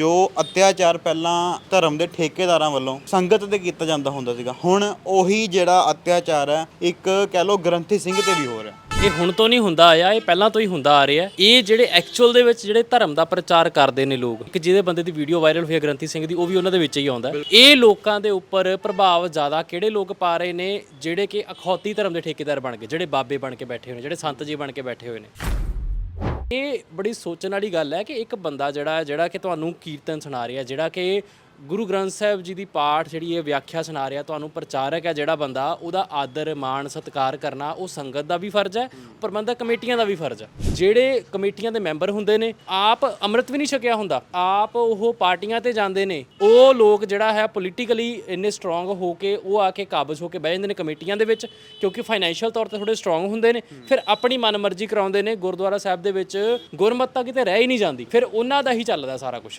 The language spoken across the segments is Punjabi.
ਜੋ ਅਤਿਆਚਾਰ ਪਹਿਲਾਂ ਧਰਮ ਦੇ ਠੇਕੇਦਾਰਾਂ ਵੱਲੋਂ ਸੰਗਤ ਤੇ ਕੀਤਾ ਜਾਂਦਾ ਹੁੰਦਾ ਸੀਗਾ, ਹੁਣ ਉਹੀ ਜਿਹੜਾ ਅਤਿਆਚਾਰ ਹੈ, ਇੱਕ ਕਹਿ ਲਓ ਗ੍ਰੰਥੀ ਸਿੰਘ ਤੇ ਵੀ ਹੋ ਰਿਹਾ। ਇਹ ਹੁਣ ਤੋਂ ਨਹੀਂ ਹੁੰਦਾ ਆਇਆ, ਇਹ ਪਹਿਲਾਂ ਤੋਂ ਹੀ ਹੁੰਦਾ ਆ ਰਿਹਾ। ਇਹ ਜਿਹੜੇ ਐਕਚੁਅਲ ਦੇ ਵਿੱਚ ਜਿਹੜੇ ਧਰਮ ਦਾ ਪ੍ਰਚਾਰ ਕਰਦੇ ਨੇ ਲੋਕ ਕਿ ਜਿਹਦੇ ਬੰਦੇ ਦੀ ਵੀਡੀਓ ਵਾਇਰਲ ਹੋਈ ਹੈ ਗ੍ਰੰਥੀ ਸਿੰਘ ਦੀ, ਉਹ ਵੀ ਉਹਨਾਂ ਦੇ ਵਿੱਚ ਹੀ ਆਉਂਦਾ। ਇਹ ਲੋਕਾਂ ਦੇ ਉੱਪਰ ਪ੍ਰਭਾਵ ਜ਼ਿਆਦਾ ਕਿਹੜੇ ਲੋਕ ਪਾ ਰਹੇ ਨੇ, ਜਿਹੜੇ ਕਿ ਅਖੌਤੀ ਧਰਮ ਦੇ ਠੇਕੇਦਾਰ ਬਣ ਗਏ, ਜਿਹੜੇ ਬਾਬੇ ਬਣ ਕੇ ਬੈਠੇ ਹੋਏ ਨੇ, ਜਿਹੜੇ ਸੰਤ ਜੀ ਬਣ ਕੇ ਬੈਠੇ ਹੋਏ ਨੇ। ਇਹ ਬੜੀ ਸੋਚਣ ਵਾਲੀ ਗੱਲ ਹੈ ਕਿ ਇੱਕ ਬੰਦਾ ਜਿਹੜਾ ਜਿਹੜਾ ਕਿ ਤੁਹਾਨੂੰ ਕੀਰਤਨ ਸੁਣਾ ਰਿਹਾ ਜਿਹੜਾ ਕਿ ਗੁਰੂ ਗ੍ਰੰਥ ਸਾਹਿਬ ਜੀ ਦੀ ਪਾਠ ਜਿਹੜੀ ਇਹ ਵਿਆਖਿਆ ਸੁਣਾ ਰਿਹਾ, ਤੁਹਾਨੂੰ ਪ੍ਰਚਾਰਕ ਹੈ ਜਿਹੜਾ ਬੰਦਾ, ਉਹਦਾ ਆਦਰ, ਮਾਣ, ਸਤਿਕਾਰ ਕਰਨਾ, ਉਹ ਸੰਗਤ ਦਾ ਵੀ ਫਰਜ਼ ਹੈ, ਪ੍ਰਬੰਧਕ ਕਮੇਟੀਆਂ ਦਾ ਵੀ ਫਰਜ਼ ਹੈ। ਜਿਹੜੇ ਕਮੇਟੀਆਂ ਦੇ ਮੈਂਬਰ ਹੁੰਦੇ ਨੇ, ਆਪ ਅੰਮ੍ਰਿਤ ਵੀ ਨਹੀਂ ਛਕਿਆ ਹੁੰਦਾ, ਆਪ ਉਹ ਪਾਰਟੀਆਂ ਤੇ ਜਾਂਦੇ ਨੇ, ਉਹ ਲੋਕ ਜਿਹੜਾ ਹੈ ਪੋਲੀਟੀਕਲੀ ਇੰਨੇ ਸਟਰੋਂਗ ਹੋ ਕੇ, ਉਹ ਆ ਕੇ ਕਾਬਜ਼ ਹੋ ਕੇ ਬਹਿ ਜਾਂਦੇ ਨੇ ਕਮੇਟੀਆਂ ਦੇ ਵਿੱਚ, ਕਿਉਂਕਿ ਫਾਈਨੈਂਸ਼ੀਅਲ ਤੌਰ ਤੇ ਥੋੜੇ ਸਟਰੋਂਗ ਹੁੰਦੇ ਨੇ, ਫਿਰ ਆਪਣੀ ਮਨਮਰਜ਼ੀ ਕਰਾਉਂਦੇ ਨੇ, ਗੁਰਦੁਆਰਾ ਸਾਹਿਬ ਦੇ ਵਿੱਚ ਗੁਰਮਤਤਾ ਕਿਤੇ ਰਹਿ ਹੀ ਨਹੀਂ ਜਾਂਦੀ, ਫਿਰ ਉਹਨਾਂ ਦਾ ਹੀ ਚੱਲਦਾ ਸਾਰਾ ਕੁਝ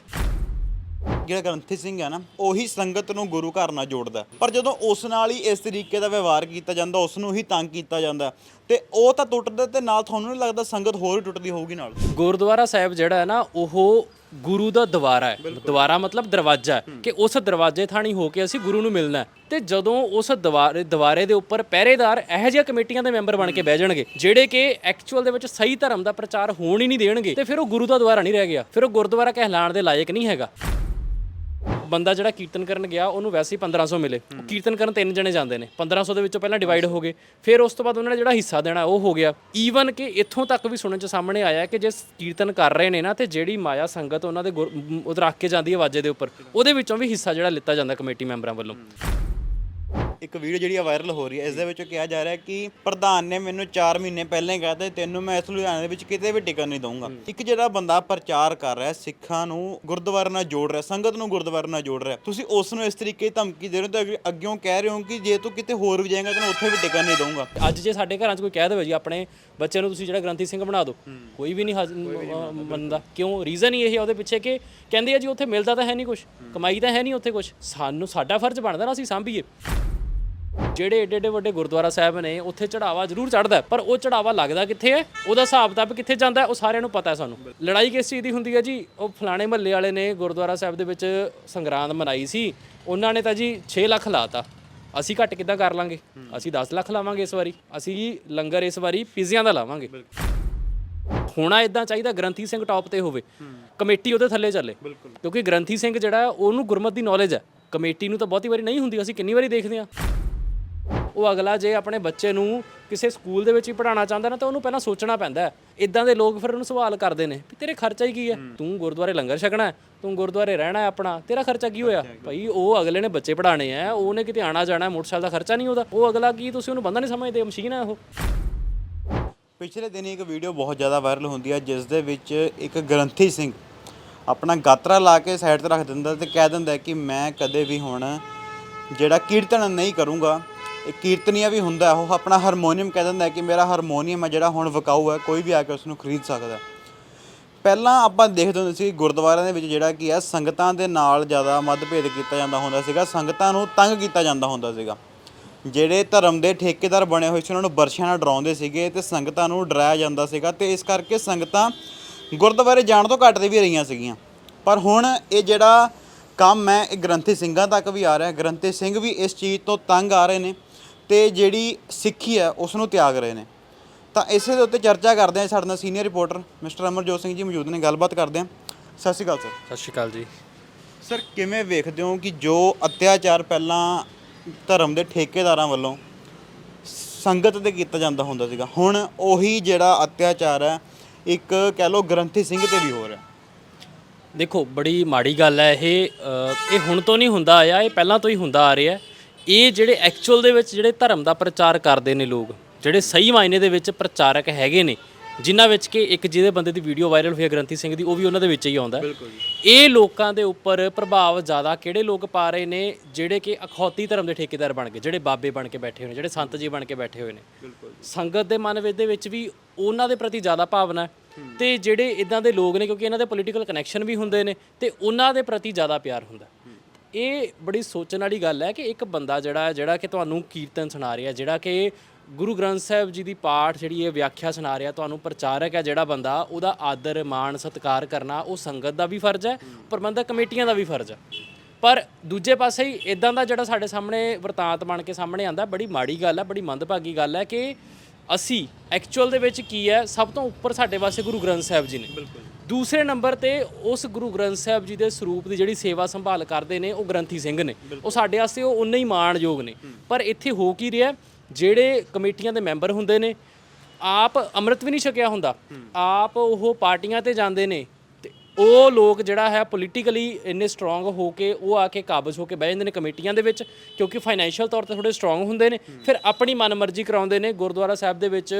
ਜਿਹੜਾ ਗ੍ਰੰਥੀ ਸਿੰਘ ਹੈ ਨਾ ਉਹੀ ਸੰਗਤ ਨੂੰ ਗੁਰੂ ਘਰ ਨਾਲ ਜੋੜਦਾ ਪਰ ਜਦੋਂ ਉਸ ਨਾਲ ਹੀ ਇਸ ਤਰੀਕੇ ਦਾ ਵਿਵਹਾਰ ਕੀਤਾ ਜਾਂਦਾ ਉਸ ਨੂੰ ਹੀ ਤੰਗ ਕੀਤਾ ਜਾਂਦਾ ਤੇ ਉਹ ਤਾਂ ਟੁੱਟਦਾ ਤੇ ਨਾਲ ਤੁਹਾਨੂੰ ਨਹੀਂ ਲੱਗਦਾ ਸੰਗਤ ਹੋਰ ਹੀ ਟੁੱਟਦੀ ਹੋਊਗੀ ਨਾਲ? ਗੁਰਦੁਆਰਾ ਸਾਹਿਬ ਜਿਹੜਾ ਹੈ ਨਾ ਉਹ ਗੁਰੂ ਦਾ ਦਵਾਰਾ ਹੈ। ਦਵਾਰਾ ਮਤਲਬ ਦਰਵਾਜ਼ਾ ਹੈ ਕਿ ਉਸ ਦਰਵਾਜ਼ੇ ਥਾਣੀ ਹੋ ਕੇ ਅਸੀਂ ਗੁਰੂ ਨੂੰ ਮਿਲਣਾ। ਤੇ ਜਦੋਂ ਉਸ ਦਵਾਰੇ ਦਵਾਰੇ ਦੇ ਉੱਪਰ ਪਹਿਰੇਦਾਰ ਇਹੋ ਜਿਹੀਆਂ ਕਮੇਟੀਆਂ ਦੇ ਮੈਂਬਰ ਬਣ ਕੇ ਬਹਿ ਜਾਣਗੇ ਜਿਹੜੇ ਕਿ ਐਕਚੁਅਲ ਦੇ ਵਿੱਚ ਸਹੀ ਧਰਮ ਦਾ ਪ੍ਰਚਾਰ ਹੋਣ ਹੀ ਨਹੀਂ ਦੇਣਗੇ ਤੇ ਫਿਰ ਉਹ ਗੁਰੂ ਦਾ ਦਵਾਰਾ ਨਹੀਂ ਰਹਿ ਗਿਆ। ਫਿਰ ਉਹ ਗੁਰਦੁਆਰਾ ਕਹਿਲਾਣ ਦੇ ਲਾਇਕ ਨਹੀਂ ਹੈਗਾ। ਬੰਦਾ ਜਿਹੜਾ ਕੀਰਤਨ ਕਰਨ ਗਿਆ ਉਹਨੂੰ ਵੈਸੇ ਹੀ 1500 ਮਿਲੇ। ਉਹ ਕੀਰਤਨ ਕਰਨ ਤਿੰਨ ਜਣੇ ਜਾਂਦੇ ਨੇ। 1500 ਦੇ ਵਿੱਚੋਂ ਪਹਿਲਾਂ ਡਿਵਾਈਡ ਹੋ ਗਏ। ਫਿਰ ਉਸ ਤੋਂ ਬਾਅਦ ਉਹਨਾਂ ਨੇ ਜਿਹੜਾ ਹਿੱਸਾ ਦੇਣਾ ਉਹ ਹੋ ਗਿਆ। ਈਵਨ ਕਿ ਇੱਥੋਂ ਤੱਕ ਵੀ ਸੁਣਨ ਚ ਸਾਹਮਣੇ ਆਇਆ ਕਿ ਜੇ ਕੀਰਤਨ ਕਰ ਰਹੇ ਨੇ ਨਾ ਤੇ ਜਿਹੜੀ ਮਾਇਆ ਸੰਗਤ ਉਹਨਾਂ ਦੇ ਉਹ ਰੱਖ ਕੇ ਜਾਂਦੀ ਹੈ ਵਾਜੇ ਦੇ ਉੱਪਰ ਉਹਦੇ ਵਿੱਚੋਂ ਵੀ ਹਿੱਸਾ ਜਿਹੜਾ ਲਿੱਤਾ ਜਾਂਦਾ ਕਮੇਟੀ ਮੈਂਬਰਾਂ ਵੱਲੋਂ। ਇੱਕ ਵੀਡੀਓ ਜਿਹੜੀ ਵਾਇਰਲ ਹੋ ਰਹੀ ਹੈ ਇਸ ਦੇ ਵਿੱਚ ਕਿਹਾ ਜਾ ਰਿਹਾ ਹੈ ਕਿ ਪ੍ਰਧਾਨ ਨੇ ਮੈਨੂੰ 4 ਮਹੀਨੇ ਪਹਿਲਾਂ ਹੀ ਕਹਿ ਦਿੱਤਾ ਤੈਨੂੰ ਮੈਂ ਇਸ ਲੁਧਿਆਣੇ ਦੇ ਵਿੱਚ ਕਿਤੇ ਵੀ ਟਿਕਣ ਨਹੀਂ ਦਊਂਗਾ। ਇੱਕ ਜਿਹੜਾ ਬੰਦਾ ਪ੍ਰਚਾਰ ਕਰ ਰਿਹਾ ਸਿੱਖਾਂ ਨੂੰ ਗੁਰਦੁਆਰੇ ਨਾਲ ਜੋੜ ਰਿਹਾ ਸੰਗਤ ਨੂੰ ਗੁਰਦੁਆਰੇ ਨਾਲ ਜੋੜ ਰਿਹਾ ਤੁਸੀਂ ਉਸ ਨੂੰ ਇਸ ਤਰੀਕੇ ਦੀ ਧਮਕੀ ਦੇ ਰਹੇ ਹੋ ਤੇ ਅੱਗੇ- ਅੱਗਿਓਂ ਕਹਿ ਰਹੇ ਹੋ ਕਿ ਜੇ ਤੂੰ ਕਿਤੇ ਹੋਰ ਵੀ ਜਾਏਗਾ ਤੈਨੂੰ ਉੱਥੇ ਵੀ ਟਿਕਣ ਨਹੀਂ ਦਊਂਗਾ। ਅੱਜ ਜੇ ਸਾਡੇ ਘਰਾਂ 'ਚ ਕੋਈ ਕਹਿ ਦੇਵੇ ਜੀ ਆਪਣੇ ਬੱਚੇ ਨੂੰ ਤੁਸੀਂ ਜਿਹੜਾ ਗ੍ਰੰਥੀ ਸਿੰਘ ਬਣਾ ਦਿਓ ਕੋਈ ਵੀ ਨਹੀਂ ਮੰਨਦਾ ਕਿਉਂ? ਰੀਜ਼ਨ ਹੀ ਇਹ ਹੈ ਉਹਦੇ ਪਿੱਛੇ ਕਿ ਕਹਿੰਦੇ ਆ ਜੀ ਉੱਥੇ ਮਿਲਦਾ ਤਾਂ ਹੈ ਨਹੀਂ ਕੁਝ ਕਮਾਈ ਤਾਂ ਹੈ ਨਹੀਂ ਉੱਥੇ ਕੁਝ ਸਾਨੂੰ ਸਾਡਾ ਫਰਜ਼ ਬਣਦਾ ਨਾ ਅਸੀਂ ਸਾਂਭੀਏ। ਜਿਹੜੇ ਏਡੇ ਏਡੇ ਵੱਡੇ ਗੁਰਦੁਆਰਾ ਸਾਹਿਬ ਨੇ ਉੱਥੇ ਚੜਾਵਾ ਜ਼ਰੂਰ ਚੜਦਾ ਪਰ ਉਹ ਚੜਾਵਾ ਲੱਗਦਾ ਕਿੱਥੇ ਹੈ? ਉਹਦਾ ਹਿਸਾਬ ਕਿਤਾਬ ਕਿੱਥੇ ਜਾਂਦਾ ਉਹ ਸਾਰਿਆਂ ਨੂੰ ਪਤਾ ਹੈ ਸਾਨੂੰ। ਲੜਾਈ ਕਿਸ ਚੀਜ਼ ਦੀ ਹੁੰਦੀ ਹੈ ਜੀ? ਉਹ ਫਲਾਣੇ ਮਹੱਲੇ ਵਾਲੇ ਨੇ ਗੁਰਦੁਆਰਾ ਸਾਹਿਬ ਦੇ ਵਿੱਚ ਸੰਗਰਾਂਦ ਮਨਾਈ ਸੀ। ਉਹਨਾਂ ਨੇ ਤਾਂ ਜੀ 6 ਲੱਖ ਲਾਤਾ। ਅਸੀਂ ਘੱਟ ਕਿੱਦਾਂ ਕਰ ਲਾਂਗੇ? ਅਸੀਂ 10 ਲੱਖ ਲਾਵਾਂਗੇ ਇਸ ਵਾਰੀ। ਅਸੀਂ ਲੰਗਰ ਇਸ ਵਾਰੀ ਪੀਜ਼ਿਆਂ ਦਾ ਲਾਵਾਂਗੇ। ਹੋਣਾ ਇਦਾਂ ਚਾਹੀਦਾ ਗ੍ਰੰਥੀ ਸਿੰਘ ਟੌਪ ਤੇ ਹੋਵੇ। ਕਮੇਟੀ ਉਹਦੇ ਥੱਲੇ ਚੱਲੇ। ਕਿਉਂਕਿ ਗ੍ਰੰਥੀ ਸਿੰਘ ਜਿਹੜਾ ਉਹਨੂੰ ਗੁਰਮਤ ਦੀ ਨੌਲੇਜ ਹੈ। ਕਮੇਟੀ ਨੂੰ ਤਾਂ ਬਹੁਤੀ ਵਾਰੀ ਨਹੀਂ ਹੁੰਦੀ ਅਸੀਂ ਕਿੰਨੀ ਵਾਰੀ ਦੇਖਦੇ ਹਾਂ। ਉਹ ਅਗਲਾ ਜੇ ਆਪਣੇ ਬੱਚੇ ਨੂੰ ਕਿਸੇ ਸਕੂਲ ਦੇ ਵਿੱਚ ਹੀ ਪੜਾਉਣਾ ਚਾਹੁੰਦਾ ਨਾ ਤਾਂ ਉਹਨੂੰ ਪਹਿਲਾਂ ਸੋਚਣਾ ਪੈਂਦਾ ਹੈ। ਇਦਾਂ ਦੇ ਲੋਕ ਫਿਰ ਉਹਨੂੰ ਸਵਾਲ ਕਰਦੇ ਨੇ ਵੀ ਤੇਰੇ ਖਰਚਾ ਹੀ ਕੀ ਹੈ? ਤੂੰ ਗੁਰਦੁਆਰੇ ਲੰਗਰ ਛਕਣਾ ਹੈ ਤੂੰ ਗੁਰਦੁਆਰੇ ਰਹਿਣਾ ਹੈ ਆਪਣਾ ਤੇਰਾ ਖਰਚਾ ਕੀ ਹੋਇਆ? ਭਾਈ ਉਹ ਅਗਲੇ ਨੇ ਬੱਚੇ ਪੜਾਣੇ ਆ ਉਹਨੇ ਕਿਤੇ ਆਣਾ ਜਾਣਾ ਹੈ, ਮੋਟਰਸਾਈਕਲ ਦਾ ਖਰਚਾ ਨਹੀਂ ਉਹਦਾ। ਉਹ ਅਗਲਾ ਕੀ ਤੁਸੀਂ ਉਹਨੂੰ ਬੰਦਾ ਨਹੀਂ ਸਮਝਦੇ ਮਸ਼ੀਨ ਹੈ ਉਹ। ਪਿਛਲੇ ਦਿਨ ਇੱਕ ਵੀਡੀਓ ਬਹੁਤ ਜ਼ਿਆਦਾ ਵਾਇਰਲ ਹੁੰਦੀ ਹੈ ਜਿਸ ਦੇ ਵਿੱਚ ਇੱਕ ਗ੍ਰੰਥੀ ਸਿੰਘ ਆਪਣਾ ਗਾਤਰਾ ਲਾ ਕੇ ਸਾਈਡ ਤੇ ਰੱਖ ਦਿੰਦਾ ਤੇ ਕਹਿ ਦਿੰਦਾ ਕਿ ਮੈਂ ਕਦੇ ਵੀ ਹੁਣ ਜਿਹੜਾ ਕੀਰਤਨ ਨਹੀਂ ਕਰੂੰਗਾ ਇਹ ਕੀਰਤਨੀਆ ਵੀ ਹੁੰਦਾ ਉਹ ਆਪਣਾ ਹਾਰਮੋਨੀਅਮ ਕਹਿ ਦਿੰਦਾ ਕਿ ਮੇਰਾ ਹਾਰਮੋਨੀਅਮ ਹੈ ਜਿਹੜਾ ਹੁਣ ਵਿਕਾਊ ਹੈ, ਕੋਈ ਵੀ ਆ ਕੇ ਉਸ ਨੂੰ ਖਰੀਦ ਸਕਦਾ ਪਹਿਲਾਂ ਆਪਾਂ ਦੇਖਦੇ ਹੁੰਦੇ ਸੀ ਗੁਰਦੁਆਰਿਆਂ ਦੇ ਵਿੱਚ ਜਿਹੜਾ ਕੀ ਹੈ, ਸੰਗਤਾਂ ਦੇ ਨਾਲ ਜ਼ਿਆਦਾ ਮਤਭੇਦ ਕੀਤਾ ਜਾਂਦਾ ਹੁੰਦਾ ਸੀਗਾ, ਸੰਗਤਾਂ ਨੂੰ ਤੰਗ ਕੀਤਾ ਜਾਂਦਾ ਹੁੰਦਾ ਸੀਗਾ। ਜਿਹੜੇ ਧਰਮ ਦੇ ਠੇਕੇਦਾਰ ਬਣੇ ਹੋਏ ਸੀ, ਉਹਨਾਂ ਨੂੰ ਬਰਸ਼ਿਆਂ ਨਾਲ ਡਰਾਉਂਦੇ ਸੀਗੇ ਤੇ ਸੰਗਤਾਂ ਨੂੰ ਡਰਾਇਆ ਜਾਂਦਾ ਸੀਗਾ ਤੇ ਇਸ ਕਰਕੇ ਸੰਗਤਾਂ ਗੁਰਦੁਆਰੇ ਜਾਣ ਤੋਂ ਘੱਟ ਤੇ ਵੀ ਰਹੀਆਂ ਸੀਗੀਆਂ। ਪਰ ਹੁਣ ਇਹ ਜਿਹੜਾ ਕੰਮ ਹੈ, ਇਹ ਗ੍ਰੰਥੀ ਸਿੰਘਾਂ ਤੱਕ ਵੀ ਆ ਰਿਹਾ ਗ੍ਰੰਥੀ ਸਿੰਘ ਵੀ ਇਸ ਚੀਜ਼ ਤੋਂ ਤੰਗ ਆ ਰਹੇ ਨੇ। ਤੇ ਜਿਹੜੀ ਸਿੱਖੀ ਹੈ ਉਸ ਨੂੰ ਤਿਆਗ ਰਹੇ ਨੇ। ਤਾਂ ਇਸੇ ਦੇ ਉੱਤੇ ਚਰਚਾ ਕਰਦੇ ਹਾਂ ਸਾਡੇ ਨਾਲ senior reporter mister Amarjot Singh ji ਮੌਜੂਦ ਨੇ ਗੱਲਬਾਤ ਕਰਦੇ ਹਾਂ। ਸਤਿ ਸ਼੍ਰੀ ਅਕਾਲ ਸਰ। ਸਤਿ ਸ਼੍ਰੀ ਅਕਾਲ ਜੀ। ਸਰ ਕਿਵੇਂ ਵੇਖਦੇ ਹੋ ਕਿ ਜੋ ਅਤਿਆਚਾਰ ਪਹਿਲਾਂ ਧਰਮ ਦੇ ਠੇਕੇਦਾਰਾਂ ਵੱਲੋਂ ਸੰਗਤ ਤੇ ਕੀਤਾ ਜਾਂਦਾ ਹੁੰਦਾ ਸੀਗਾ ਹੁਣ ਉਹੀ ਜਿਹੜਾ ਅਤਿਆਚਾਰ ਹੈ ਇੱਕ ਕਹਿ ਲਓ ਗ੍ਰੰਥੀ ਸਿੰਘ ਤੇ ਵੀ ਹੋ ਰਿਹਾ। ਦੇਖੋ ਬੜੀ ਮਾੜੀ ਗੱਲ ਹੈ ਇਹ ਇਹ ਹੁਣ ਤੋਂ ਨਹੀਂ ਹੁੰਦਾ ਆਇਆ ਇਹ ਪਹਿਲਾਂ ਤੋਂ ਹੀ ਹੁੰਦਾ ਆ ਰਿਹਾ ਇਹ ਜਿਹੜੇ ਐਕਚੁਅਲ ਦੇ ਵਿੱਚ ਜਿਹੜੇ ਧਰਮ ਦਾ ਪ੍ਰਚਾਰ ਕਰਦੇ ਨੇ ਲੋਕ ਜਿਹੜੇ ਸਹੀ ਮਾਇਨੇ ਦੇ ਵਿੱਚ ਪ੍ਰਚਾਰਕ ਹੈਗੇ ਨੇ ਜਿਨ੍ਹਾਂ ਵਿੱਚ ਕਿ ਇੱਕ ਜਿਹਦੇ ਬੰਦੇ ਦੀ ਵੀਡੀਓ ਵਾਇਰਲ ਹੋਈ ਹੈ ਗ੍ਰੰਥੀ ਸਿੰਘ ਦੀ ਉਹ ਵੀ ਉਹਨਾਂ ਦੇ ਵਿੱਚ ਹੀ ਆਉਂਦਾ ਹੈ। ਇਹ ਲੋਕਾਂ ਦੇ ਉੱਪਰ ਪ੍ਰਭਾਵ ਜ਼ਿਆਦਾ ਕਿਹੜੇ ਲੋਕ ਪਾ ਰਹੇ ਨੇ ਜਿਹੜੇ ਕਿ ਅਖੌਤੀ ਧਰਮ ਦੇ ਠੇਕੇਦਾਰ ਬਣ ਗਏ ਜਿਹੜੇ ਬਾਬੇ ਬਣ ਕੇ ਬੈਠੇ ਹੋਏ ਨੇ ਜਿਹੜੇ ਸੰਤ ਜੀ ਬਣ ਕੇ ਬੈਠੇ ਹੋਏ ਨੇ। ਸੰਗਤ ਦੇ ਮਨ ਵਿੱਚ ਦੇ ਵਿੱਚ ਵੀ ਉਹਨਾਂ ਦੇ ਪ੍ਰਤੀ ਜ਼ਿਆਦਾ ਭਾਵਨਾ ਹੈ। ਤੇ ਜਿਹੜੇ ਇਦਾਂ ਦੇ ਲੋਕ ਨੇ ਕਿਉਂਕਿ ਇਹਨਾਂ ਦੇ ਪੋਲੀਟੀਕਲ ਕਨੈਕਸ਼ਨ ਵੀ ਹੁੰਦੇ ਨੇ ਤੇ ਉਹਨਾਂ ਦੇ ਪ੍ਰਤੀ ਜ਼ਿਆਦਾ ਪਿਆਰ ਹੁੰਦਾ ਇਹ ਬੜੀ ਸੋਚਣ ਵਾਲੀ ਗੱਲ ਹੈ ਕਿ ਇੱਕ ਬੰਦਾ ਜਿਹੜਾ ਹੈ ਜਿਹੜਾ ਕਿ ਤੁਹਾਨੂੰ ਕੀਰਤਨ ਸੁਣਾ ਰਿਹਾ, ਜਿਹੜਾ ਕਿ ਗੁਰੂ ਗ੍ਰੰਥ ਸਾਹਿਬ ਜੀ ਦੀ ਪਾਠ ਜਿਹੜੀ ਇਹ ਵਿਆਖਿਆ ਸੁਣਾ ਰਿਹਾ, ਤੁਹਾਨੂੰ ਪ੍ਰਚਾਰਕ ਹੈ ਜਿਹੜਾ ਬੰਦਾ, ਉਹਦਾ ਆਦਰ, ਮਾਣ, ਸਤਿਕਾਰ ਕਰਨਾ, ਉਹ ਸੰਗਤ ਦਾ ਵੀ ਫਰਜ਼ ਹੈ, ਪ੍ਰਬੰਧਕ ਕਮੇਟੀਆਂ ਦਾ ਵੀ ਫਰਜ਼ ਹੈ। ਪਰ ਦੂਜੇ ਪਾਸੇ ਹੀ ਇਦਾਂ ਦਾ ਜਿਹੜਾ ਸਾਡੇ ਸਾਹਮਣੇ ਵਰਤਾਂਤ ਬਣ ਕੇ ਸਾਹਮਣੇ ਆਂਦਾ ਬੜੀ ਮਾੜੀ ਗੱਲ ਹੈ, ਬੜੀ ਮੰਦਭਾਗੀ ਗੱਲ ਹੈ ਕਿ ਅਸੀਂ ਐਕਚੁਅਲ ਦੇ ਵਿੱਚ ਕੀ ਹੈ ਸਭ ਤੋਂ ਉੱਪਰ ਸਾਡੇ ਵਾਸਤੇ ਗੁਰੂ ਗ੍ਰੰਥ ਸਾਹਿਬ ਜੀ ਨੇ। ਬਿਲਕੁਲ ਦੂਸਰੇ ਨੰਬਰ ਤੇ ਉਸ ਗੁਰੂ ਗ੍ਰੰਥ ਸਾਹਿਬ ਜੀ ਦੇ ਸਰੂਪ ਦੀ ਜਿਹੜੀ ਸੇਵਾ ਸੰਭਾਲ ਕਰਦੇ ਨੇ ਉਹ ਗ੍ਰੰਥੀ ਸਿੰਘ ਨੇ। ਉਹ ਸਾਡੇ ਵਾਸਤੇ ਉਹ ਉਨੇ ਹੀ ਮਾਣਯੋਗ ਨੇ। ਪਰ ਇੱਥੇ ਹੋ ਕੀ ਰਿਹਾ ਜਿਹੜੇ ਕਮੇਟੀਆਂ ਦੇ ਮੈਂਬਰ ਹੁੰਦੇ ਨੇ ਆਪ ਅੰਮ੍ਰਿਤ ਵੀ ਨਹੀਂ ਛਕਿਆ ਹੁੰਦਾ। ਆਪ ਉਹ ਪਾਰਟੀਆਂ ਤੇ ਜਾਂਦੇ ਨੇ ਉਹ ਲੋਕ ਜਿਹੜਾ ਹੈ ਪੋਲੀਟੀਕਲੀ ਇੰਨੇ ਸਟਰੋਂਗ ਹੋ ਕੇ ਉਹ ਆ ਕੇ ਕਾਬਜ਼ ਹੋ ਕੇ ਬਹਿ ਜਾਂਦੇ ਨੇ ਕਮੇਟੀਆਂ ਦੇ ਵਿੱਚ ਕਿਉਂਕਿ ਫਾਈਨੈਂਸ਼ੀਅਲ ਤੌਰ ਤੇ ਥੋੜੇ ਸਟਰੋਂਗ ਹੁੰਦੇ ਨੇ। ਫਿਰ ਆਪਣੀ ਮਨਮਰਜ਼ੀ ਕਰਾਉਂਦੇ ਨੇ ਗੁਰਦੁਆਰਾ ਸਾਹਿਬ ਦੇ ਵਿੱਚ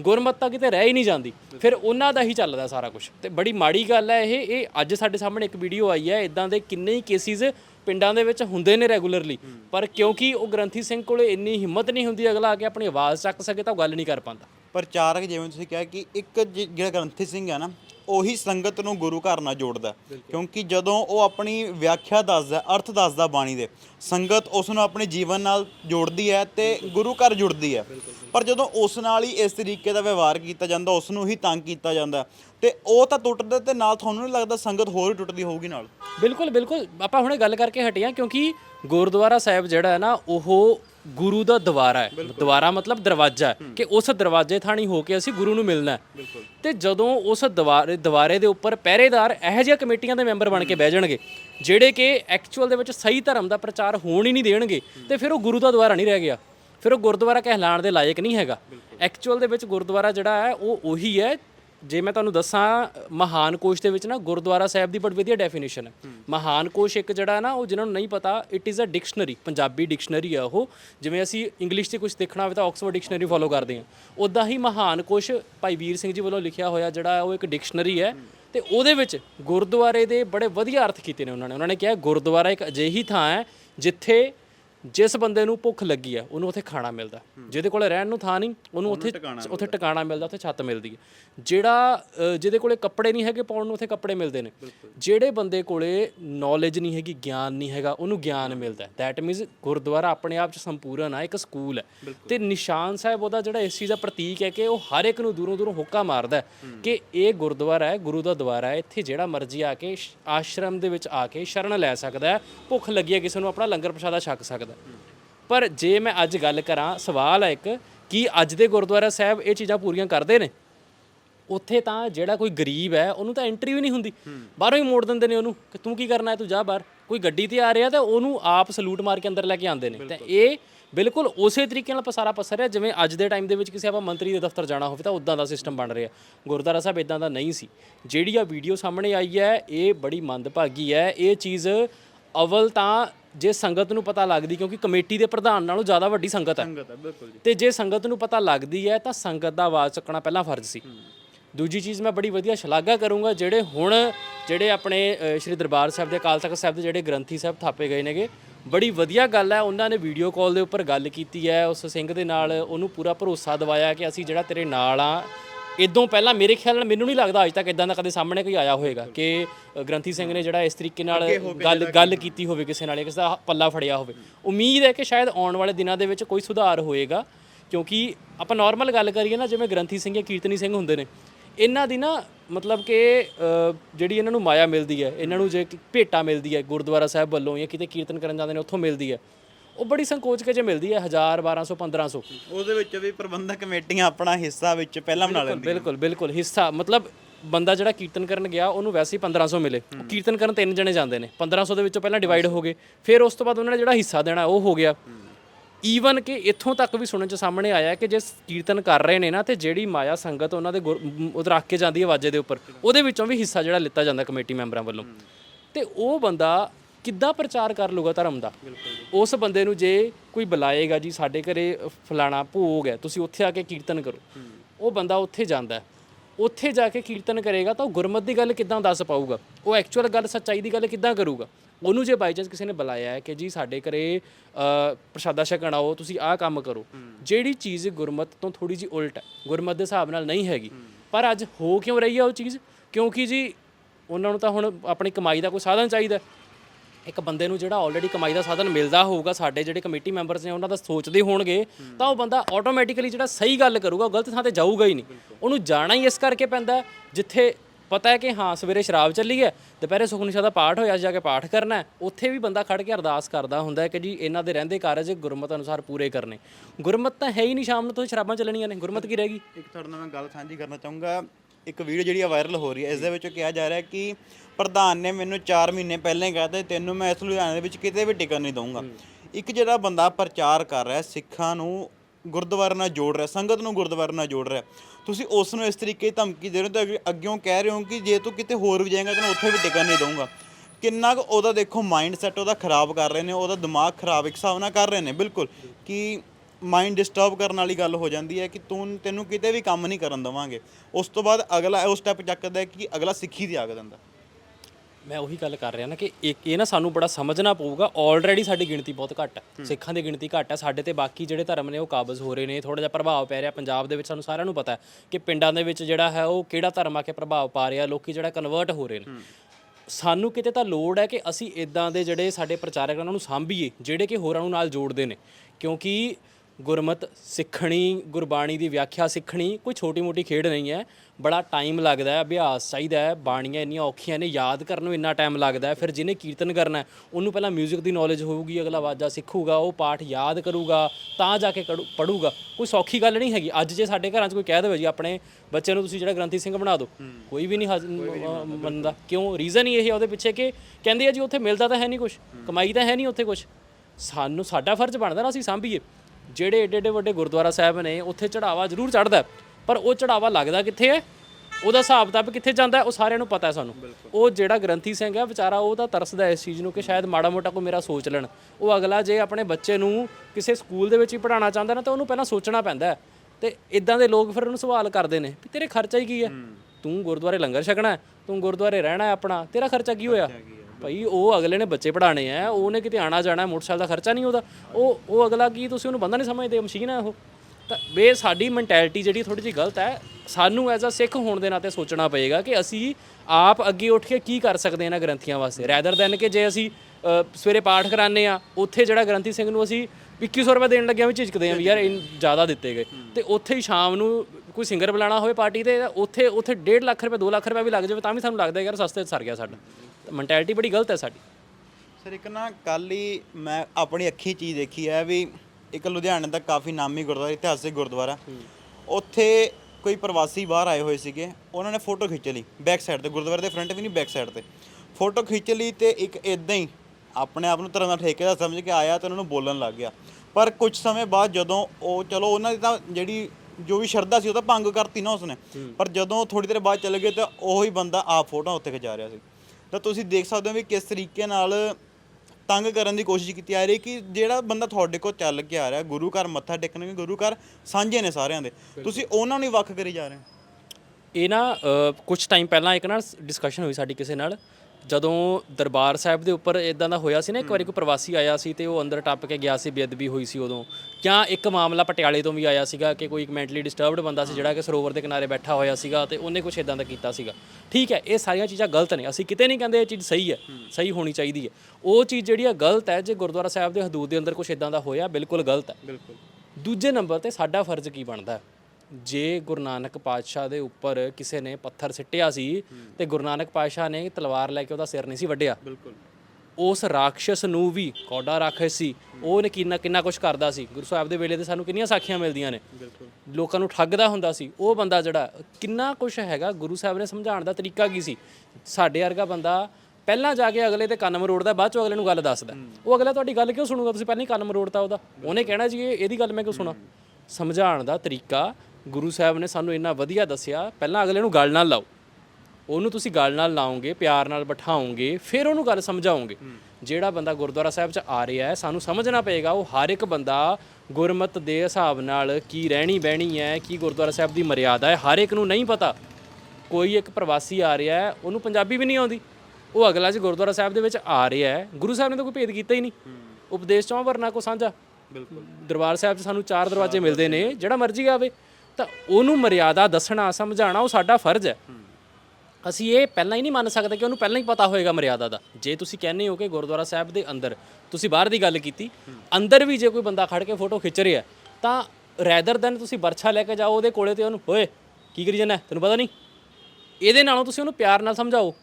ਗੁਰਮਤਤਾ ਕਿਤੇ ਰਹਿ ਹੀ ਨਹੀਂ ਜਾਂਦੀ। ਫਿਰ ਉਹਨਾਂ ਦਾ ਹੀ ਚੱਲਦਾ ਸਾਰਾ ਕੁਝ ਤੇ ਬੜੀ ਮਾੜੀ ਗੱਲ ਹੈ ਇਹ ਇਹ ਅੱਜ ਸਾਡੇ ਸਾਹਮਣੇ ਇੱਕ ਵੀਡੀਓ ਆਈ ਹੈ ਇਦਾਂ ਦੇ ਕਿੰਨੇ ਹੀ ਕੇਸਿਸ ਪਿੰਡਾਂ ਦੇ ਵਿੱਚ ਹੁੰਦੇ ਨੇ ਰੈਗੂਲਰਲੀ ਪਰ ਕਿਉਂਕਿ ਉਹ ਗ੍ਰੰਥੀ ਸਿੰਘ ਕੋਲੇ ਇੰਨੀ ਹਿੰਮਤ ਨਹੀਂ ਹੁੰਦੀ ਅਗਲਾ ਆ ਕੇ ਆਪਣੀ ਆਵਾਜ਼ ਚੱਕ ਸਕੇ ਤਾਂ ਉਹ ਗੱਲ ਨਹੀਂ ਕਰ ਪਾਉਂਦਾ। ਪ੍ਰਚਾਰਕ ਜਿਵੇਂ ਤੁਸੀਂ ਕਿਹਾ ਕਿ ਇੱਕ ਜਿਹੜਾ ਗ੍ਰੰਥੀ ਸਿੰਘ ਹੈ ਨਾ ਉਹੀ ਸੰਗਤ ਨੂੰ ਗੁਰੂ ਘਰ ਨਾਲ ਜੋੜਦਾ। ਕਿਉਂਕਿ ਜਦੋਂ ਉਹ ਆਪਣੀ ਵਿਆਖਿਆ ਦੱਸਦਾ ਅਰਥ ਦੱਸਦਾ ਬਾਣੀ ਦੇ ਸੰਗਤ ਉਸ ਨੂੰ ਆਪਣੇ ਜੀਵਨ ਨਾਲ ਜੋੜਦੀ ਹੈ ਤੇ ਗੁਰੂ ਘਰ ਜੁੜਦੀ ਹੈ। ਪਰ ਜਦੋਂ ਉਸ ਨਾਲ ਹੀ ਇਸ ਤਰੀਕੇ ਦਾ ਵਿਵਹਾਰ ਕੀਤਾ ਜਾਂਦਾ ਉਸ ਨੂੰ ਹੀ ਤੰਗ ਕੀਤਾ ਜਾਂਦਾ ਤੇ ਉਹ ਤਾਂ ਟੁੱਟਦਾ ਤੇ ਨਾਲ ਤੁਹਾਨੂੰ ਨਹੀਂ ਲੱਗਦਾ ਸੰਗਤ ਹੋਰ ਹੀ ਟੁੱਟਦੀ ਹੋਊਗੀ ਨਾਲ? ਬਿਲਕੁਲ ਬਿਲਕੁਲ। ਆਪਾਂ ਹੁਣੇ ਗੱਲ ਕਰਕੇ ਹਟੇ ਹਾਂ ਕਿਉਂਕਿ ਗੁਰਦੁਆਰਾ ਸਾਹਿਬ ਜਿਹੜਾ ਹੈ ਨਾ ਉਹ ਗੁਰੂ ਦਾ ਦਵਾਰਾ ਹੈ। ਦਵਾਰਾ ਮਤਲਬ ਦਰਵਾਜ਼ਾ ਹੈ ਕਿ ਉਸ ਦਰਵਾਜ਼ੇ ਥਾਣੀ ਹੋ ਕੇ ਅਸੀਂ ਗੁਰੂ ਨੂੰ ਮਿਲਣਾ ਹੈ। ਤੇ ਜਦੋਂ ਉਸ ਦਵਾਰੇ ਦਵਾਰੇ ਦੇ ਉੱਪਰ ਪਹਿਰੇਦਾਰ ਇਹੋ ਜਿਹੀਆਂ ਕਮੇਟੀਆਂ ਦੇ ਮੈਂਬਰ ਬਣ ਕੇ ਬਹਿ ਜਾਣਗੇ ਜਿਹੜੇ ਕਿ ਐਕਚੁਅਲ ਦੇ ਵਿੱਚ ਸਹੀ ਧਰਮ ਦਾ ਪ੍ਰਚਾਰ ਹੋਣ ਹੀ ਨਹੀਂ ਦੇਣਗੇ ਤੇ ਫਿਰ ਉਹ ਗੁਰੂ ਦਾ ਦਵਾਰਾ ਨਹੀਂ ਰਹਿ ਗਿਆ। ਫਿਰ ਉਹ ਗੁਰਦੁਆਰਾ ਕਹਿਲਾਣ ਦੇ ਲਾਇਕ ਨਹੀਂ ਹੈਗਾ। ਐਕਚੁਅਲ ਦੇ ਵਿੱਚ ਗੁਰਦੁਆਰਾ ਜਿਹੜਾ ਹੈ ਉਹ ਉਹੀ ਹੈ ਜੇ ਮੈਂ ਤੁਹਾਨੂੰ ਦੱਸਾਂ ਮਹਾਨ ਕੋਸ਼ ਦੇ ਵਿੱਚ ਨਾ ਗੁਰਦੁਆਰਾ ਸਾਹਿਬ ਦੀ ਬੜੀ ਵਧੀਆ ਡੈਫੀਨੇਸ਼ਨ ਹੈ। ਮਹਾਨ ਕੋਸ਼ ਇੱਕ ਜਿਹੜਾ ਨਾ ਉਹ ਜਿਨ੍ਹਾਂ ਨੂੰ ਨਹੀਂ ਪਤਾ it is a dictionary Punjabi dictionary ਆ ਉਹ। ਜਿਵੇਂ ਅਸੀਂ ਇੰਗਲਿਸ਼ 'ਚ ਕੁਝ ਦੇਖਣਾ ਹੋਵੇ ਤਾਂ ਆਕਸਫੋਰਡ ਡਿਕਸ਼ਨਰੀ ਫੋਲੋ ਕਰਦੇ ਹਾਂ। ਉਦਾਂ ਹੀ ਮਹਾਨ ਕੋਸ਼ ਭਾਈ ਵੀਰ ਸਿੰਘ ਜੀ ਵੱਲੋਂ ਲਿਖਿਆ ਹੋਇਆ ਜਿਹੜਾ ਉਹ ਇੱਕ ਡਿਕਸ਼ਨਰੀ ਹੈ। ਤੇ ਉਹਦੇ ਵਿੱਚ ਗੁਰਦੁਆਰੇ ਦੇ ਬੜੇ ਵਧੀਆ ਅਰਥ ਕੀਤੇ ਨੇ ਉਹਨਾਂ ਨੇ। ਉਹਨਾਂ ਨੇ ਕਿਹਾ ਗੁਰਦੁਆਰਾ ਇੱਕ ਅਜਿਹੀ ਥਾਂ ਹੈ ਜਿੱਥੇ ਜਿਸ ਬੰਦੇ ਨੂੰ ਭੁੱਖ ਲੱਗੀ ਆ ਉਹਨੂੰ ਉੱਥੇ ਖਾਣਾ ਮਿਲਦਾ। ਜਿਹਦੇ ਕੋਲੇ ਰਹਿਣ ਨੂੰ ਥਾਂ ਨਹੀਂ ਉਹਨੂੰ ਉੱਥੇ ਉੱਥੇ ਟਿਕਾਣਾ ਮਿਲਦਾ ਉੱਥੇ ਛੱਤ ਮਿਲਦੀ ਹੈ। ਜਿਹੜਾ ਜਿਹਦੇ ਕੋਲੇ ਕੱਪੜੇ ਨਹੀਂ ਹੈਗੇ ਪਾਉਣ ਨੂੰ ਉੱਥੇ ਕੱਪੜੇ ਮਿਲਦੇ ਨੇ। ਜਿਹੜੇ ਬੰਦੇ ਕੋਲੇ ਨੌਲੇਜ ਨਹੀਂ ਹੈਗੀ ਗਿਆਨ ਨਹੀਂ ਹੈਗਾ ਉਹਨੂੰ ਗਿਆਨ ਮਿਲਦਾ ਦੈਟ ਮੀਨਸ ਗੁਰਦੁਆਰਾ ਆਪਣੇ ਆਪ ਚ ਸੰਪੂਰਨ ਆ ਇੱਕ ਸਕੂਲ ਹੈ। ਤੇ ਨਿਸ਼ਾਨ ਸਾਹਿਬ ਉਹਦਾ ਜਿਹੜਾ ਇਸ ਚੀਜ਼ ਦਾ ਪ੍ਰਤੀਕ ਹੈ ਕਿ ਉਹ ਹਰ ਇੱਕ ਨੂੰ ਦੂਰੋਂ ਦੂਰੋਂ ਹੁੱਕਾ ਮਾਰਦਾ ਕਿ ਇਹ ਗੁਰਦੁਆਰਾ ਹੈ ਗੁਰੂ ਦਾ ਦੁਆਰਾ ਹੈ। ਇੱਥੇ ਜਿਹੜਾ ਮਰਜ਼ੀ ਆ ਕੇ ਆਸ਼ਰਮ ਦੇ ਵਿੱਚ ਆ ਕੇ ਸ਼ਰਨ ਲੈ ਸਕਦਾ ਹੈ। ਭੁੱਖ ਲੱਗੀ ਹੈ ਕਿਸੇ ਨੂੰ ਆਪਣਾ ਲੰਗਰ ਪ੍ਰਸ਼ਾਦਾ ਛਕ ਸਕਦਾ ਹੈ। ਪਰ ਜੇ ਮੈਂ ਅੱਜ ਗੱਲ ਕਰਾਂ ਸਵਾਲ ਹੈ ਇੱਕ ਕੀ ਅੱਜ ਦੇ ਗੁਰਦੁਆਰਾ ਸਾਹਿਬ ਇਹ ਚੀਜ਼ਾਂ ਪੂਰੀਆਂ ਕਰਦੇ ਨੇ? ਉੱਥੇ ਤਾਂ ਜਿਹੜਾ ਕੋਈ ਗਰੀਬ ਹੈ ਉਹਨੂੰ ਤਾਂ ਐਂਟਰੀ ਵੀ ਨਹੀਂ ਹੁੰਦੀ। ਬਾਹਰੋਂ ਹੀ ਮੋੜ ਦਿੰਦੇ ਨੇ ਉਹਨੂੰ ਕਿ ਤੂੰ ਕੀ ਕਰਨਾ ਹੈ ਤੂੰ ਜਾ ਬਾਹਰ। ਕੋਈ ਗੱਡੀ ਤੇ ਆ ਰਿਹਾ ਤਾਂ ਉਹਨੂੰ ਆਪ ਸਲੂਟ ਮਾਰ ਕੇ ਅੰਦਰ ਲੈ ਕੇ ਆਉਂਦੇ ਨੇ। ਤੇ ਇਹ ਬਿਲਕੁਲ ਉਸੇ ਤਰੀਕੇ ਨਾਲ ਪਸਾਰਾ ਪਸਰ ਰਿਹਾ ਜਿਵੇਂ ਅੱਜ ਦੇ ਟਾਈਮ ਦੇ ਵਿੱਚ ਕਿਸੇ ਆਪਾਂ ਮੰਤਰੀ ਦੇ ਦਫ਼ਤਰ ਜਾਣਾ ਹੋਵੇ ਤਾਂ ਉਦਾਂ ਦਾ ਸਿਸਟਮ ਬਣ ਰਿਹਾ। ਗੁਰਦੁਆਰਾ ਸਾਹਿਬ ਇਦਾਂ ਦਾ ਨਹੀਂ ਸੀ। ਜਿਹੜੀ ਆ ਵੀਡੀਓ ਸਾਹਮਣੇ ਆਈ ਹੈ ਇਹ ਬੜੀ ਮੰਦਭਾਗੀ ਹੈ। ਇਹ ਚੀਜ਼ ਅਵਲ ਤਾਂ ਜੇ ਸੰਗਤ ਨੂੰ ਪਤਾ ਲੱਗਦੀ ਕਿਉਂਕਿ ਕਮੇਟੀ ਦੇ ਪ੍ਰਧਾਨ ਨਾਲੋਂ ਜ਼ਿਆਦਾ ਵੱਡੀ ਸੰਗਤ ਹੈ। ਸੰਗਤ ਹੈ ਬਿਲਕੁਲ ਤੇ ਜੇ ਸੰਗਤ ਨੂੰ ਪਤਾ ਲੱਗਦੀ ਹੈ ਤਾਂ ਸੰਗਤ ਦਾ ਆਵਾਜ਼ ਚੱਕਣਾ ਪਹਿਲਾਂ ਫਰਜ਼ ਸੀ। ਦੂਜੀ ਚੀਜ਼ ਮੈਂ ਬੜੀ ਵਧੀਆ ਸ਼ਲਾਘਾ ਕਰੂੰਗਾ ਜਿਹੜੇ ਹੁਣ ਜਿਹੜੇ ਆਪਣੇ ਸ਼੍ਰੀ ਦਰਬਾਰ ਸਾਹਿਬ ਦੇ ਅਕਾਲ ਤਖਤ ਸਾਹਿਬ ਦੇ ਜਿਹੜੇ ਗ੍ਰੰਥੀ ਸਾਹਿਬ ਥਾਪੇ ਗਏ ਨੇਗੇ ਬੜੀ ਵਧੀਆ ਗੱਲ ਹੈ। ਉਹਨਾਂ ਨੇ ਵੀਡੀਓ ਕਾਲ ਦੇ ਉੱਪਰ ਗੱਲ ਕੀਤੀ ਹੈ ਉਸ ਸਿੰਘ ਦੇ ਨਾਲ ਉਹਨੂੰ ਪੂਰਾ ਭਰੋਸਾ ਦਿਵਾਇਆ ਕਿ ਅਸੀਂ ਜਿਹੜਾ ਤੇਰੇ ਨਾਲ ਆ ਇਦੋਂ ਪਹਿਲਾਂ ਮੇਰੇ ਖਿਆਲ ਨਾਲ ਮੈਨੂੰ ਨਹੀਂ ਲੱਗਦਾ ਅੱਜ ਤੱਕ ਇਦਾਂ ਦਾ ਕਦੇ ਸਾਹਮਣੇ ਕੋਈ ਆਇਆ ਹੋਵੇਗਾ ਕਿ ਗ੍ਰੰਥੀ ਸਿੰਘ ਨੇ ਜਿਹੜਾ ਇਸ ਤਰੀਕੇ ਨਾਲ ਗੱਲ ਗੱਲ ਕੀਤੀ ਹੋਵੇ ਕਿਸੇ ਨਾਲ ਕਿਸੇ ਦਾ ਪੱਲਾ ਫੜਿਆ ਹੋਵੇ। ਉਮੀਦ ਹੈ ਕਿ ਸ਼ਾਇਦ ਆਉਣ ਵਾਲੇ ਦਿਨਾਂ ਦੇ ਵਿੱਚ ਕੋਈ ਸੁਧਾਰ ਹੋਏਗਾ ਕਿਉਂਕਿ ਆਪਾਂ ਨਾਰਮਲ ਗੱਲ ਕਰੀਏ ਨਾ ਜਿਵੇਂ ਗ੍ਰੰਥੀ ਸਿੰਘ ਜਾਂ ਕੀਰਤਨੀ ਸਿੰਘ ਹੁੰਦੇ ਨੇ ਇਹਨਾਂ ਦੀ ਨਾ ਮਤਲਬ ਕਿ ਜਿਹੜੀ ਇਹਨਾਂ ਨੂੰ ਮਾਇਆ ਮਿਲਦੀ ਹੈ ਇਹਨਾਂ ਨੂੰ ਜੇ ਭੇਟਾ ਮਿਲਦੀ ਹੈ ਗੁਰਦੁਆਰਾ ਸਾਹਿਬ ਵੱਲੋਂ ਜਾਂ ਕਿਤੇ ਕੀਰਤਨ ਕਰਨ ਜਾਂਦੇ ਨੇ ਉੱਥੋਂ ਮਿਲਦੀ ਹੈ। ਉਹ ਬੜੀ ਸੰਕੋਚ ਕੇ ਜੇ ਮਿਲਦੀ ਹੈ 1000 1200 1500 ਉਹਦੇ ਵਿੱਚ ਵੀ ਪ੍ਰਬੰਧਕ ਕਮੇਟੀਆਂ ਆਪਣਾ ਹਿੱਸਾ ਵਿੱਚ ਪਹਿਲਾਂ ਬਣਾ ਲੈਂਦੀਆਂ। ਬਿਲਕੁਲ ਬਿਲਕੁਲ ਹਿੱਸਾ ਮਤਲਬ ਬੰਦਾ ਜਿਹੜਾ ਕੀਰਤਨ ਕਰਨ ਗਿਆ ਉਹਨੂੰ ਵੈਸੇ ਹੀ 1500 ਮਿਲੇ। ਉਹ ਕੀਰਤਨ ਕਰਨ ਤਿੰਨ ਜਣੇ ਜਾਂਦੇ ਨੇ। 1500 ਦੇ ਵਿੱਚੋਂ ਪਹਿਲਾਂ ਡਿਵਾਈਡ ਹੋ ਗਏ। ਫਿਰ ਉਸ ਤੋਂ ਬਾਅਦ ਉਹਨਾਂ ਨੇ ਜਿਹੜਾ ਹਿੱਸਾ ਦੇਣਾ ਉਹ ਹੋ ਗਿਆ। ਈਵਨ ਕਿ ਇੱਥੋਂ ਤੱਕ ਵੀ ਸੁਣਨ ਚ ਸਾਹਮਣੇ ਆਇਆ ਕਿ ਜੇ ਕੀਰਤਨ ਕਰ ਰਹੇ ਨੇ ਨਾ ਤੇ ਜਿਹੜੀ ਮਾਇਆ ਸੰਗਤ ਉਹਨਾਂ ਦੇ ਉਹ ਰੱਖ ਕੇ ਜਾਂਦੀ ਹੈ ਵਾਜੇ ਦੇ ਉੱਪਰ ਉਹਦੇ ਵਿੱਚੋਂ ਵੀ ਹਿੱਸਾ ਜਿਹੜਾ ਲਿੱਤਾ ਜਾਂਦਾ ਕਮੇਟੀ ਮੈਂਬਰਾਂ ਵੱਲੋਂ। ਤੇ ਉਹ ਬੰਦਾ ਕਿੱਦਾਂ ਪ੍ਰਚਾਰ ਕਰ ਲੂਗਾ ਧਰਮ ਦਾ? ਉਸ ਬੰਦੇ ਨੂੰ ਜੇ ਕੋਈ ਬੁਲਾਏਗਾ ਜੀ, ਸਾਡੇ ਘਰੇ ਫਲਾਣਾ ਭੋਗ ਹੈ, ਤੁਸੀਂ ਉੱਥੇ ਆ ਕੇ ਕੀਰਤਨ ਕਰੋ। ਉਹ ਬੰਦਾ ਉੱਥੇ ਜਾਂਦਾ ਉੱਥੇ ਜਾ ਕੇ ਕੀਰਤਨ ਕਰੇਗਾ ਤਾਂ ਉਹ ਗੁਰਮਤ ਦੀ ਗੱਲ ਕਿੱਦਾਂ ਦੱਸ ਪਾਊਗਾ? ਉਹ ਐਕਚੁਅਲ ਗੱਲ, ਸੱਚਾਈ ਦੀ ਗੱਲ ਕਿੱਦਾਂ ਕਰੂਗਾ? ਉਹਨੂੰ ਜੇ ਬਾਈ ਚਾਂਸ ਕਿਸੇ ਨੇ ਬੁਲਾਇਆ ਹੈ ਕਿ ਜੀ, ਸਾਡੇ ਘਰੇ ਪ੍ਰਸ਼ਾਦਾ ਛਕਣ ਆਓ, ਤੁਸੀਂ ਆਹ ਕੰਮ ਕਰੋ। ਜਿਹੜੀ ਚੀਜ਼ ਗੁਰਮਤ ਤੋਂ ਥੋੜੀ ਜੀ ਉਲਟ ਹੈ, ਗੁਰਮਤ ਦੇ ਹਿਸਾਬ ਨਾਲ ਨਹੀਂ ਹੈਗੀ। ਪਰ ਅੱਜ ਹੋ ਕਿਉਂ ਰਹੀ ਹੈ ਉਹ ਚੀਜ਼? ਕਿਉਂਕਿ ਜੀ, ਉਹਨਾਂ ਨੂੰ ਤਾਂ ਹੁਣ ਆਪਣੀ ਕਮਾਈ ਦਾ ਕੋਈ ਸਾਧਨ ਚਾਹੀਦਾ ਇੱਕ ਬੰਦੇ ਨੂੰ ਜਿਹੜਾ ਆਲਰੇਡੀ ਕਮਾਈ ਦਾ ਸਾਧਨ ਮਿਲਦਾ ਹੋਊਗਾ, ਸਾਡੇ ਜਿਹੜੇ ਕਮੇਟੀ ਮੈਂਬਰਸ ਨੇ, ਉਹਨਾਂ ਦਾ ਸੋਚਦੇ ਹੋਣਗੇ, ਤਾਂ ਉਹ ਬੰਦਾ ਆਟੋਮੈਟਿਕਲੀ ਜਿਹੜਾ ਸਹੀ ਗੱਲ ਕਰੂਗਾ, ਉਹ ਗਲਤ ਥਾਂ ਤੇ ਜਾਊਗਾ ਹੀ ਨਹੀਂ। ਉਹਨੂੰ ਜਾਣਾ ਹੀ ਇਸ ਕਰਕੇ ਪੈਂਦਾ ਜਿੱਥੇ ਪਤਾ ਹੈ ਕਿ ਹਾਂ, ਸਵੇਰੇ ਸ਼ਰਾਬ ਚੱਲੀ ਹੈ, ਦੁਪਹਿਰੇ ਸੁਖਮਨੀ ਸਾਹਿਬ ਦਾ ਪਾਠ ਹੋਇਆ ਜਾ ਕੇ ਪਾਠ ਕਰਨਾ ਹੈ, ਉੱਥੇ ਵੀ ਬੰਦਾ ਖੜ ਕੇ ਅਰਦਾਸ ਕਰਦਾ ਹੁੰਦਾ ਹੈ ਕਿ ਜੀ, ਇਹਨਾਂ ਦੇ ਰਹਿੰਦੇ ਕਾਰਜ ਗੁਰਮਤ ਅਨੁਸਾਰ ਪੂਰੇ ਕਰਨੇ। ਗੁਰਮਤ ਤਾਂ ਹੈ ਹੀ ਨਹੀਂ ਸ਼ਾਮ ਨੂੰ ਤੋਂ ਸ਼ਰਾਬਾਂ ਚੱਲਣੀਆਂ ਨੇ, ਗੁਰਮਤ ਕੀ ਰਹੇਗੀ ਇੱਕ ਤੁਹਾਡੇ ਨਾਲ ਮੈਂ ਗੱਲ ਸਾਂਝੀ ਕਰਨਾ ਚਾਹੂੰਗਾ ਇੱਕ ਵੀਡੀਓ ਜਿਹੜੀ ਆ ਵਾਇਰਲ ਹੋ ਰਹੀ ਹੈ ਇਸ ਦੇ ਵਿੱਚ ਕਿਹਾ ਜਾ ਰਿਹਾ ਕਿ ਪ੍ਰਧਾਨ ਨੇ ਮੈਨੂੰ 4 ਮਹੀਨੇ ਪਹਿਲਾਂ ਹੀ ਕਹਿਤਾ ਤੈਨੂੰ ਮੈਂ ਇਸ ਲੁਧਿਆਣੇ ਦੇ ਵਿੱਚ ਕਿਤੇ ਵੀ ਟਿਕਣ ਨਹੀਂ ਦਊਂਗਾ। ਇੱਕ ਜਿਹੜਾ ਬੰਦਾ ਪ੍ਰਚਾਰ ਕਰ ਰਿਹਾ ਸਿੱਖਾਂ ਨੂੰ ਗੁਰਦੁਆਰੇ ਨਾਲ ਜੋੜ ਰਿਹਾ ਸੰਗਤ ਨੂੰ ਗੁਰਦੁਆਰੇ ਨਾਲ ਜੋੜ ਰਿਹਾ ਤੁਸੀਂ ਉਸ ਨੂੰ ਇਸ ਤਰੀਕੇ ਧਮਕੀ ਦੇ ਰਹੇ ਹੋ ਤਾਂ ਅੱਗੇ- ਅੱਗਿਓਂ ਕਹਿ ਰਹੇ ਹੋ ਕਿ ਜੇ ਤੂੰ ਕਿਤੇ ਹੋਰ ਵੀ ਜਾਏਗਾ ਤੈਨੂੰ ਉੱਥੇ ਵੀ ਟਿਕਣ ਨਹੀਂ ਦਊਂਗਾ। ਕਿੰਨਾ ਕੁ ਉਹਦਾ ਦੇਖੋ ਮਾਈਂਡ ਸੈਟ ਉਹਦਾ ਖਰਾਬ ਕਰ ਰਹੇ ਨੇ ਉਹਦਾ ਦਿਮਾਗ ਖਰਾਬ ਇੱਕ ਹਿਸਾਬ ਨਾਲ ਕਰ ਰਹੇ ਨੇ ਬਿਲਕੁਲ। ਕਿ ਮਾਈਂਡ ਡਿਸਟਰਬ ਕਰਨ ਵਾਲੀ ਗੱਲ ਹੋ ਜਾਂਦੀ ਹੈ ਕਿ ਤੂੰ ਤੈਨੂੰ ਕਿਤੇ ਵੀ ਕੰਮ ਨਹੀਂ ਕਰਨ ਦਵਾਂਗੇ। ਉਸ ਤੋਂ ਬਾਅਦ ਅਗਲਾ ਉਹ ਸਟੈਪ ਚੱਕਦਾ ਹੈ ਕਿ ਅਗਲਾ ਸਿੱਖੀ ਦੀ ਆਗ ਦਿੰਦਾ ਮੈਂ ਉਹੀ ਗੱਲ ਕਰ ਰਿਹਾ ਨਾ ਕਿ ਇੱਕ ਇਹ ਨਾ ਸਾਨੂੰ ਬੜਾ ਸਮਝਣਾ ਪਊਗਾ ਆਲਰੇਡੀ ਸਾਡੀ ਗਿਣਤੀ ਬਹੁਤ ਘੱਟ ਹੈ। ਸਿੱਖਾਂ ਦੀ ਗਿਣਤੀ ਘੱਟ ਹੈ ਸਾਡੇ ਤੇ ਬਾਕੀ ਜਿਹੜੇ ਧਰਮ ਨੇ ਉਹ ਕਾਬਜ਼ ਹੋ ਰਹੇ ਨੇ ਥੋੜਾ ਜਿਹਾ ਪ੍ਰਭਾਵ ਪੈ ਰਿਹਾ ਪੰਜਾਬ ਦੇ ਵਿੱਚ ਸਾਨੂੰ ਸਾਰਿਆਂ ਨੂੰ ਪਤਾ ਹੈ ਕਿ ਪਿੰਡਾਂ ਦੇ ਵਿੱਚ ਜਿਹੜਾ ਹੈ ਉਹ ਕਿਹੜਾ ਧਰਮ ਆ ਕੇ ਪ੍ਰਭਾਵ ਪਾ ਰਿਹਾ ਲੋਕੀ ਜਿਹੜਾ ਕਨਵਰਟ ਹੋ ਰਹੇ ਨੇ। ਸਾਨੂੰ ਕਿਤੇ ਤਾਂ ਲੋੜ ਹੈ ਕਿ ਅਸੀਂ ਇਦਾਂ ਦੇ ਜਿਹੜੇ ਸਾਡੇ ਪ੍ਰਚਾਰਕ ਉਹਨਾਂ ਨੂੰ ਸਾਂਭੀਏ ਜਿਹੜੇ ਕਿ ਹੋਰਾਂ ਨੂੰ ਨਾਲ ਜੋੜਦੇ ਨੇ। ਕਿਉਂਕਿ ਗੁਰਮਤ ਸਿੱਖਣੀ ਗੁਰਬਾਣੀ ਦੀ ਵਿਆਖਿਆ ਸਿੱਖਣੀ ਕੋਈ ਛੋਟੀ ਮੋਟੀ ਖੇਡ ਨਹੀਂ ਹੈ। ਬੜਾ ਟਾਈਮ ਲੱਗਦਾ ਹੈ ਅਭਿਆਸ ਚਾਹੀਦਾ ਹੈ ਬਾਣੀਆਂ ਇੰਨੀਆਂ ਔਖੀਆਂ ਨੇ ਯਾਦ ਕਰਨ ਨੂੰ ਇੰਨਾ ਟਾਈਮ ਲੱਗਦਾ ਹੈ। ਫਿਰ ਜਿਹਨੇ ਕੀਰਤਨ ਕਰਨਾ ਉਹਨੂੰ ਪਹਿਲਾਂ 뮤직 ਦੀ ਨੌਲੇਜ ਹੋਊਗੀ ਅਗਲਾ ਵਾਜਾ ਸਿੱਖੂਗਾ ਉਹ ਪਾਠ ਯਾਦ ਕਰੂਗਾ ਤਾਂ ਜਾ ਕੇ ਪੜੂਗਾ ਕੋਈ ਸੌਖੀ ਗੱਲ ਨਹੀਂ ਹੈਗੀ। ਅੱਜ ਜੇ ਸਾਡੇ ਘਰਾਂ 'ਚ ਕੋਈ ਕਹਿ ਦੇਵੇ ਜੀ ਆਪਣੇ ਬੱਚੇ ਨੂੰ ਤੁਸੀਂ ਜਿਹੜਾ ਗ੍ਰੰਥੀ ਸਿੰਘ ਬਣਾ ਦਿਓ ਕੋਈ ਵੀ ਨਹੀਂ ਮੰਨਦਾ। ਕਿਉਂ? ਰੀਜ਼ਨ ਹੀ ਇਹ ਹੈ ਉਹਦੇ ਪਿੱਛੇ ਕਿ ਕਹਿੰਦੇ ਆ ਜੀ ਉੱਥੇ ਮਿਲਦਾ ਤਾਂ ਹੈ ਨਹੀਂ ਕੁਝ ਕਮਾਈ ਤਾਂ ਹੈ ਨਹੀਂ ਉੱਥੇ ਕੁਝ ਸਾਨੂੰ ਸਾਡਾ ਫਰਜ਼ ਬਣਦਾ ਨਾ ਅਸੀਂ ਸਾਂਭੀਏ। ਜਿਹੜੇ ਏਡੇ ਏਡੇ ਵੱਡੇ ਗੁਰਦੁਆਰਾ ਸਾਹਿਬ ਨੇ ਉੱਥੇ ਚੜਾਵਾ ਜ਼ਰੂਰ ਚੜਦਾ ਪਰ ਉਹ ਚੜਾਵਾ ਲੱਗਦਾ ਕਿੱਥੇ ਹੈ? ਉਹਦਾ ਹਿਸਾਬ ਤਾਂ ਕਿੱਥੇ ਜਾਂਦਾ ਉਹ ਸਾਰਿਆਂ ਨੂੰ ਪਤਾ ਹੈ ਸਾਨੂੰ। ਉਹ ਜਿਹੜਾ ਗ੍ਰੰਥੀ ਸਿੰਘ ਹੈ ਵਿਚਾਰਾ ਉਹ ਤਾਂ ਤਰਸਦਾ ਇਸ ਚੀਜ਼ ਨੂੰ ਕਿ ਸ਼ਾਇਦ ਮਾੜਾ ਮੋਟਾ ਕੋ ਮੇਰਾ ਸੋਚ ਲੈਣ। ਉਹ ਅਗਲਾ ਜੇ ਆਪਣੇ ਬੱਚੇ ਨੂੰ ਕਿਸੇ ਸਕੂਲ ਦੇ ਵਿੱਚ ਹੀ ਪੜਾਉਣਾ ਚਾਹੁੰਦਾ ਨਾ ਤਾਂ ਉਹਨੂੰ ਪਹਿਲਾਂ ਸੋਚਣਾ ਪੈਂਦਾ ਤੇ ਇਦਾਂ ਦੇ ਲੋਕ ਫਿਰ ਉਹਨੂੰ ਸਵਾਲ ਕਰਦੇ ਨੇ ਵੀ ਤੇਰੇ ਖਰਚਾ ਹੀ ਕੀ ਹੈ? ਤੂੰ ਗੁਰਦੁਆਰੇ ਲੰਗਰ ਛਕਣਾ ਤੂੰ ਗੁਰਦੁਆਰੇ ਰਹਿਣਾ ਆਪਣਾ ਤੇਰਾ ਖਰਚਾ ਕੀ ਹੋਇਆ? ਭਾਈ ਉਹ ਅਗਲੇ ਨੇ ਬੱਚੇ ਪੜਾਣੇ ਆ ਉਹਨੇ ਕਿਤੇ ਆਣਾ ਜਾਣਾ ਮੋਟਰਸਾਈਕਲ ਦਾ ਖਰਚਾ ਨਹੀਂ ਉਹਦਾ। ਉਹ ਉਹ ਅਗਲਾ ਕੀ ਤੁਸੀਂ ਉਹਨੂੰ ਬੰਦਾ ਨਹੀਂ ਸਮਝਦੇ ਮਸ਼ੀਨ ਹੈ ਉਹ। ਤਾਂ ਬੇ ਸਾਡੀ ਮੈਂਟੈਲਿਟੀ ਜਿਹੜੀ ਥੋੜੀ ਜਿਹੀ ਗਲਤ ਹੈ ਸਾਨੂੰ ਐਜ਼ ਅ ਸਿੱਖ ਹੋਣ ਦੇ ਨਾਤੇ ਸੋਚਣਾ ਪਏਗਾ ਕਿ ਅਸੀਂ ਆਪ ਅੱਗੇ ਉੱਠ ਕੇ ਕੀ ਕਰ ਸਕਦੇ ਹਾਂ ਇਹਨਾਂ ਗ੍ਰੰਥੀਆਂ ਵਾਸਤੇ। ਰੈਦਰ ਦੈਨ ਕਿ ਜੇ ਅਸੀਂ ਸਵੇਰੇ ਪਾਠ ਕਰਾਉਂਦੇ ਆ ਉੱਥੇ ਜਿਹੜਾ ਗ੍ਰੰਥੀ ਸਿੰਘ ਨੂੰ ਅਸੀਂ 2100 ਰੁਪਏ ਦੇਣ ਲੱਗਿਆ ਵੀ ਝਿਜਕਦੇ ਆ ਵੀ ਯਾਰ ਇਹ ਜ਼ਿਆਦਾ ਦਿੱਤੇ ਗਏ। ਤੇ ਉੱਥੇ ਹੀ ਸ਼ਾਮ ਨੂੰ ਕੋਈ ਸਿੰਗਰ ਬੁਲਾਣਾ ਹੋਵੇ ਪਾਰਟੀ ਤੇ ਉੱਥੇ ਉੱਥੇ 1.5 ਲੱਖ ਰੁਪਏ 2 ਲੱਖ ਰੁਪਏ ਵੀ ਲੱਗ ਜਾਵੇ ਤਾਂ ਵੀ ਸਾਨੂੰ ਲੱਗਦਾ ਯਾਰ ਸਸਤੇ ਸਰ ਗਿਆ ਸਾਡਾ। ਮੈਂਟੈਲਿਟੀ ਬੜੀ ਗਲਤ ਹੈ ਸਾਡੀ। ਸਰ ਇੱਕ ਨਾ ਕੱਲ ਹੀ ਮੈਂ ਆਪਣੀ ਅੱਖੀ ਚੀਜ਼ ਦੇਖੀ ਹੈ ਵੀ ਇੱਕ ਲੁਧਿਆਣੇ ਦਾ ਕਾਫੀ ਨਾਮੀ ਗੁਰਦੁਆਰਾ ਇਤਿਹਾਸਿਕ ਗੁਰਦੁਆਰਾ। ਉੱਥੇ ਕੋਈ ਪ੍ਰਵਾਸੀ ਬਾਹਰ ਆਏ ਹੋਏ ਸੀਗੇ ਉਹਨਾਂ ਨੇ ਫੋਟੋ ਖਿੱਚ ਲਈ ਬੈਕ ਸਾਈਡ ਤੇ ਗੁਰਦੁਆਰੇ ਦੇ ਫਰੰਟ ਵੀ ਨਹੀਂ ਬੈਕ ਸਾਈਡ ਤੇ। ਫੋਟੋ ਖਿੱਚ ਲਈ ਤੇ ਇੱਕ ਇਦਾਂ ਹੀ ਆਪਣੇ ਆਪ ਨੂੰ ਧਰਮ ਦਾ ਠੇਕੇਦਾਰ ਸਮਝ ਕੇ ਆਇਆ ਤੇ ਉਹਨਾਂ ਨੂੰ ਬੋਲਣ ਲੱਗ ਗਿਆ। ਪਰ ਕੁਝ ਸਮੇਂ ਬਾਅਦ ਜਦੋਂ ਉਹ ਚਲੋ ਉਹਨਾਂ ਦੀ ਤਾਂ ਜਿਹੜੀ ਜੋ ਵੀ ਸ਼ਰਧਾ ਸੀ ਉਹ ਤਾਂ ਭੰਗ ਕਰਤੀ ਨਾ ਉਸਨੇ। ਪਰ ਜਦੋਂ ਥੋੜੀ ਦੇਰ ਬਾਅਦ ਚਲੇ ਗਏ ਤਾਂ ਉਹੀ ਬੰਦਾ ਆਪ ਫੋਟੋ ਉੱਤੇ ਖਿਚਾ ਰਿਹਾ ਸੀ। ਤਾਂ ਤੁਸੀਂ ਦੇਖ ਸਕਦੇ ਹੋ ਵੀ ਕਿਸ ਤਰੀਕੇ ਨਾਲ ਤੰਗ ਕਰਨ ਦੀ ਕੋਸ਼ਿਸ਼ ਕੀਤੀ ਆ ਰਹੀ ਕਿ ਜਿਹੜਾ ਬੰਦਾ ਤੁਹਾਡੇ ਕੋਲ ਚੱਲ ਕੇ ਆ ਰਿਹਾ ਗੁਰੂ ਘਰ ਮੱਥਾ ਟੇਕਣਗੇ ਗੁਰੂ ਘਰ ਸਾਂਝੇ ਨੇ ਸਾਰਿਆਂ ਦੇ। ਤੁਸੀਂ ਉਹਨਾਂ ਨੂੰ ਹੀ ਵੱਖ ਕਰੀ ਜਾ ਰਹੇ ਹੋ? ਇਹ ਨਾ ਕੁਝ ਟਾਈਮ ਪਹਿਲਾਂ ਇੱਕ ਨਾ ਡਿਸਕਸ਼ਨ ਹੋਈ ਸਾਡੀ ਕਿਸੇ ਨਾਲ। ਜਦੋਂ ਦਰਬਾਰ ਸਾਹਿਬ ਦੇ ਉੱਪਰ ਇਦਾਂ ਦਾ ਹੋਇਆ ਸੀ ਨਾ ਇੱਕ ਵਾਰੀ ਕੋਈ ਪ੍ਰਵਾਸੀ ਆਇਆ ਸੀ ਤੇ ਉਹ ਅੰਦਰ ਟੱਪ ਕੇ ਗਿਆ ਸੀ ਬੇਅਦਬੀ ਹੋਈ ਸੀ ਉਦੋਂ। ਜਾਂ ਇੱਕ ਮਾਮਲਾ ਪਟਿਆਲੇ ਤੋਂ ਵੀ ਆਇਆ ਸੀਗਾ ਕਿ ਕੋਈ ਇੱਕ ਮੈਂਟਲੀ ਡਿਸਟਰਬਡ ਬੰਦਾ ਸੀ ਜਿਹੜਾ ਕਿ ਸਰੋਵਰ ਦੇ ਕਿਨਾਰੇ ਬੈਠਾ ਹੋਇਆ ਸੀਗਾ ਤੇ ਉਹਨੇ ਕੁਝ ਇਦਾਂ ਦਾ ਕੀਤਾ ਸੀਗਾ। ਠੀਕ ਹੈ ਇਹ ਸਾਰੀਆਂ ਚੀਜ਼ਾਂ ਗਲਤ ਨੇ। ਅਸੀਂ ਕਿਤੇ ਨਹੀਂ ਕਹਿੰਦੇ ਇਹ ਚੀਜ਼ ਸਹੀ ਹੈ ਸਹੀ ਹੋਣੀ ਚਾਹੀਦੀ ਹੈ। ਉਹ ਚੀਜ਼ ਜਿਹੜੀ ਆ ਗਲਤ ਹੈ ਜੇ ਗੁਰਦੁਆਰਾ ਸਾਹਿਬ ਦੇ ਹਦੂਦ ਦੇ ਅੰਦਰ ਕੁਝ ਇਦਾਂ ਦਾ ਹੋਇਆ ਬਿਲਕੁਲ ਗਲਤ ਹੈ। ਬਿਲਕੁਲ। ਦੂਜੇ ਨੰਬਰ ਤੇ ਸਾਡਾ ਫਰਜ਼ ਕੀ ਬਣਦਾ ਹੈ? ਜੇ ਗੁਰੂ ਨਾਨਕ ਪਾਤਸ਼ਾਹ ਦੇ ਉੱਪਰ ਕਿਸੇ ਨੇ ਪੱਥਰ ਸਿੱਟਿਆ ਸੀ ਤੇ ਗੁਰੂ ਨਾਨਕ ਪਾਤਸ਼ਾਹ ਨੇ ਤਲਵਾਰ ਲੈ ਕੇ ਉਹਦਾ ਸਿਰ ਨਹੀਂ ਸੀ ਵੱਢਿਆ। ਬਿਲਕੁਲ। ਉਸ ਰਾਖਸ਼ ਨੂੰ ਵੀ ਕੌਡਾ ਰਾਖਸ਼ ਸੀ। ਉਹਨੇ ਕਿੰਨਾ ਕਿੰਨਾ ਕੁਝ ਕਰਦਾ ਸੀ। ਗੁਰੂ ਸਾਹਿਬ ਦੇ ਵੇਲੇ ਤੇ ਸਾਨੂੰ ਕਿੰਨੀਆਂ ਸਾਖੀਆਂ ਮਿਲਦੀਆਂ ਨੇ। ਬਿਲਕੁਲ। ਲੋਕਾਂ ਨੂੰ ਠੱਗਦਾ ਹੁੰਦਾ ਸੀ। ਉਹ ਬੰਦਾ ਜਿਹੜਾ ਕਿੰਨਾ ਕੁਝ ਹੈਗਾ ਗੁਰੂ ਸਾਹਿਬ ਨੇ ਸਮਝਾਉਣ ਦਾ ਤਰੀਕਾ ਕੀ ਸੀ? ਸਾਡੇ ਵਰਗਾ ਬੰਦਾ ਪਹਿਲਾਂ ਜਾ ਕੇ ਅਗਲੇ ਤੇ ਕੰਨ ਮਰੋੜਦਾ ਬਾਅਦ ਚੋਂ ਅਗਲੇ ਨੂੰ ਗੱਲ ਦੱਸਦਾ। ਉਹ ਅਗਲਾ ਤੁਹਾਡੀ ਗੱਲ ਕਿਉਂ ਸੁਣੂਗਾ? ਤੁਸੀਂ ਪਹਿਲਾਂ ਹੀ ਕੰਨ ਮਰੋੜਤਾ ਉਹਦਾ। ਉਹਨੇ ਕਹਿਣਾ ਜੀ ਇਹ- ਇਹਦੀ ਗੱਲ ਮੈਂ ਕਿਉਂ ਸੁਣਾ? ਸਮਝਾਉਣ ਦਾ ਤਰੀਕਾ ਗੁਰੂ ਸਾਹਿਬ ਨੇ ਸਾਨੂੰ ਇੰਨਾ ਵਧੀਆ ਦੱਸਿਆ ਪਹਿਲਾਂ ਅਗਲੇ ਨੂੰ ਗੱਲ ਨਾਲ ਲਾਓ। ਉਹਨੂੰ ਤੁਸੀਂ ਗੱਲ ਨਾਲ ਲਾਓਗੇ ਪਿਆਰ ਨਾਲ ਬਿਠਾਓਗੇ ਫਿਰ ਉਹਨੂੰ ਗੱਲ ਸਮਝਾਓਗੇ। ਜਿਹੜਾ ਬੰਦਾ ਗੁਰਦੁਆਰਾ ਸਾਹਿਬ 'ਚ ਆ ਰਿਹਾ ਹੈ ਸਾਨੂੰ ਸਮਝਣਾ ਪਏਗਾ ਉਹ ਹਰ ਇੱਕ ਬੰਦਾ ਗੁਰਮਤ ਦੇ ਹਿਸਾਬ ਨਾਲ ਕੀ ਰਹਿਣੀ ਬਹਿਣੀ ਹੈ ਕੀ ਗੁਰਦੁਆਰਾ ਸਾਹਿਬ ਦੀ ਮਰਿਆਦਾ ਹੈ ਹਰ ਇੱਕ ਨੂੰ ਨਹੀਂ ਪਤਾ। ਕੋਈ ਇੱਕ ਪ੍ਰਵਾਸੀ ਆ ਰਿਹਾ ਹੈ ਉਹਨੂੰ ਪੰਜਾਬੀ ਵੀ ਨਹੀਂ ਆਉਂਦੀ। ਉਹ ਅਗਲਾ ਜੀ ਗੁਰਦੁਆਰਾ ਸਾਹਿਬ ਦੇ ਵਿੱਚ ਆ ਰਿਹਾ ਹੈ ਗੁਰੂ ਸਾਹਿਬ ਨੇ ਤਾਂ ਕੋਈ ਭੇਦ ਕੀਤਾ ਹੀ ਨਹੀਂ। ਉਪਦੇਸ਼ ਚੋਂ ਵਰਨਾ ਕੋ ਸਾਂਝਾ। ਬਿਲਕੁਲ। ਦਰਬਾਰ ਸਾਹਿਬ 'ਚ ਸਾਨੂੰ ਚਾਰ ਦਰਵਾਜ਼ੇ ਮਿਲਦੇ ਨੇ ਜਿਹੜਾ ਮਰਜ਼ੀ ਆਵੇ। ਤਾਂ ਉਹਨੂੰ ਮਰਿਆਦਾ ਦੱਸਣਾ, ਸਮਝਾਉਣਾ, ਉਹ ਸਾਡਾ ਫਰਜ਼ ਹੈ। ਅਸੀਂ ਇਹ ਪਹਿਲਾਂ ਹੀ ਨਹੀਂ ਮੰਨ ਸਕਦੇ ਕਿ ਉਹਨੂੰ ਪਹਿਲਾਂ ਹੀ ਪਤਾ ਹੋਏਗਾ ਮਰਿਆਦਾ ਦਾ। ਜੇ ਤੁਸੀਂ ਕਹਿੰਦੇ ਹੋ ਕਿ ਗੁਰਦੁਆਰਾ ਸਾਹਿਬ ਦੇ ਅੰਦਰ, ਤੁਸੀਂ ਬਾਹਰ ਦੀ ਗੱਲ ਕੀਤੀ, ਅੰਦਰ ਵੀ ਜੇ ਕੋਈ ਬੰਦਾ ਖੜ ਕੇ ਫੋਟੋ ਖਿੱਚ ਰਿਹਾ, ਤਾਂ ਰੈਦਰ ਦੈਨ ਤੁਸੀਂ ਬਰਛਾ ਲੈ ਕੇ ਜਾਓ ਉਹਦੇ ਕੋਲੇ ਤੇ ਉਹਨੂੰ ਹੋਏ ਕੀ ਕਰੀ ਜਾਂਦਾ ਤੈਨੂੰ ਪਤਾ ਨਹੀਂ? ਇਹਦੇ ਨਾਲੋਂ ਤੁਸੀਂ ਉਹਨੂੰ ਪਿਆਰ ਨਾਲ ਸਮਝਾਓ।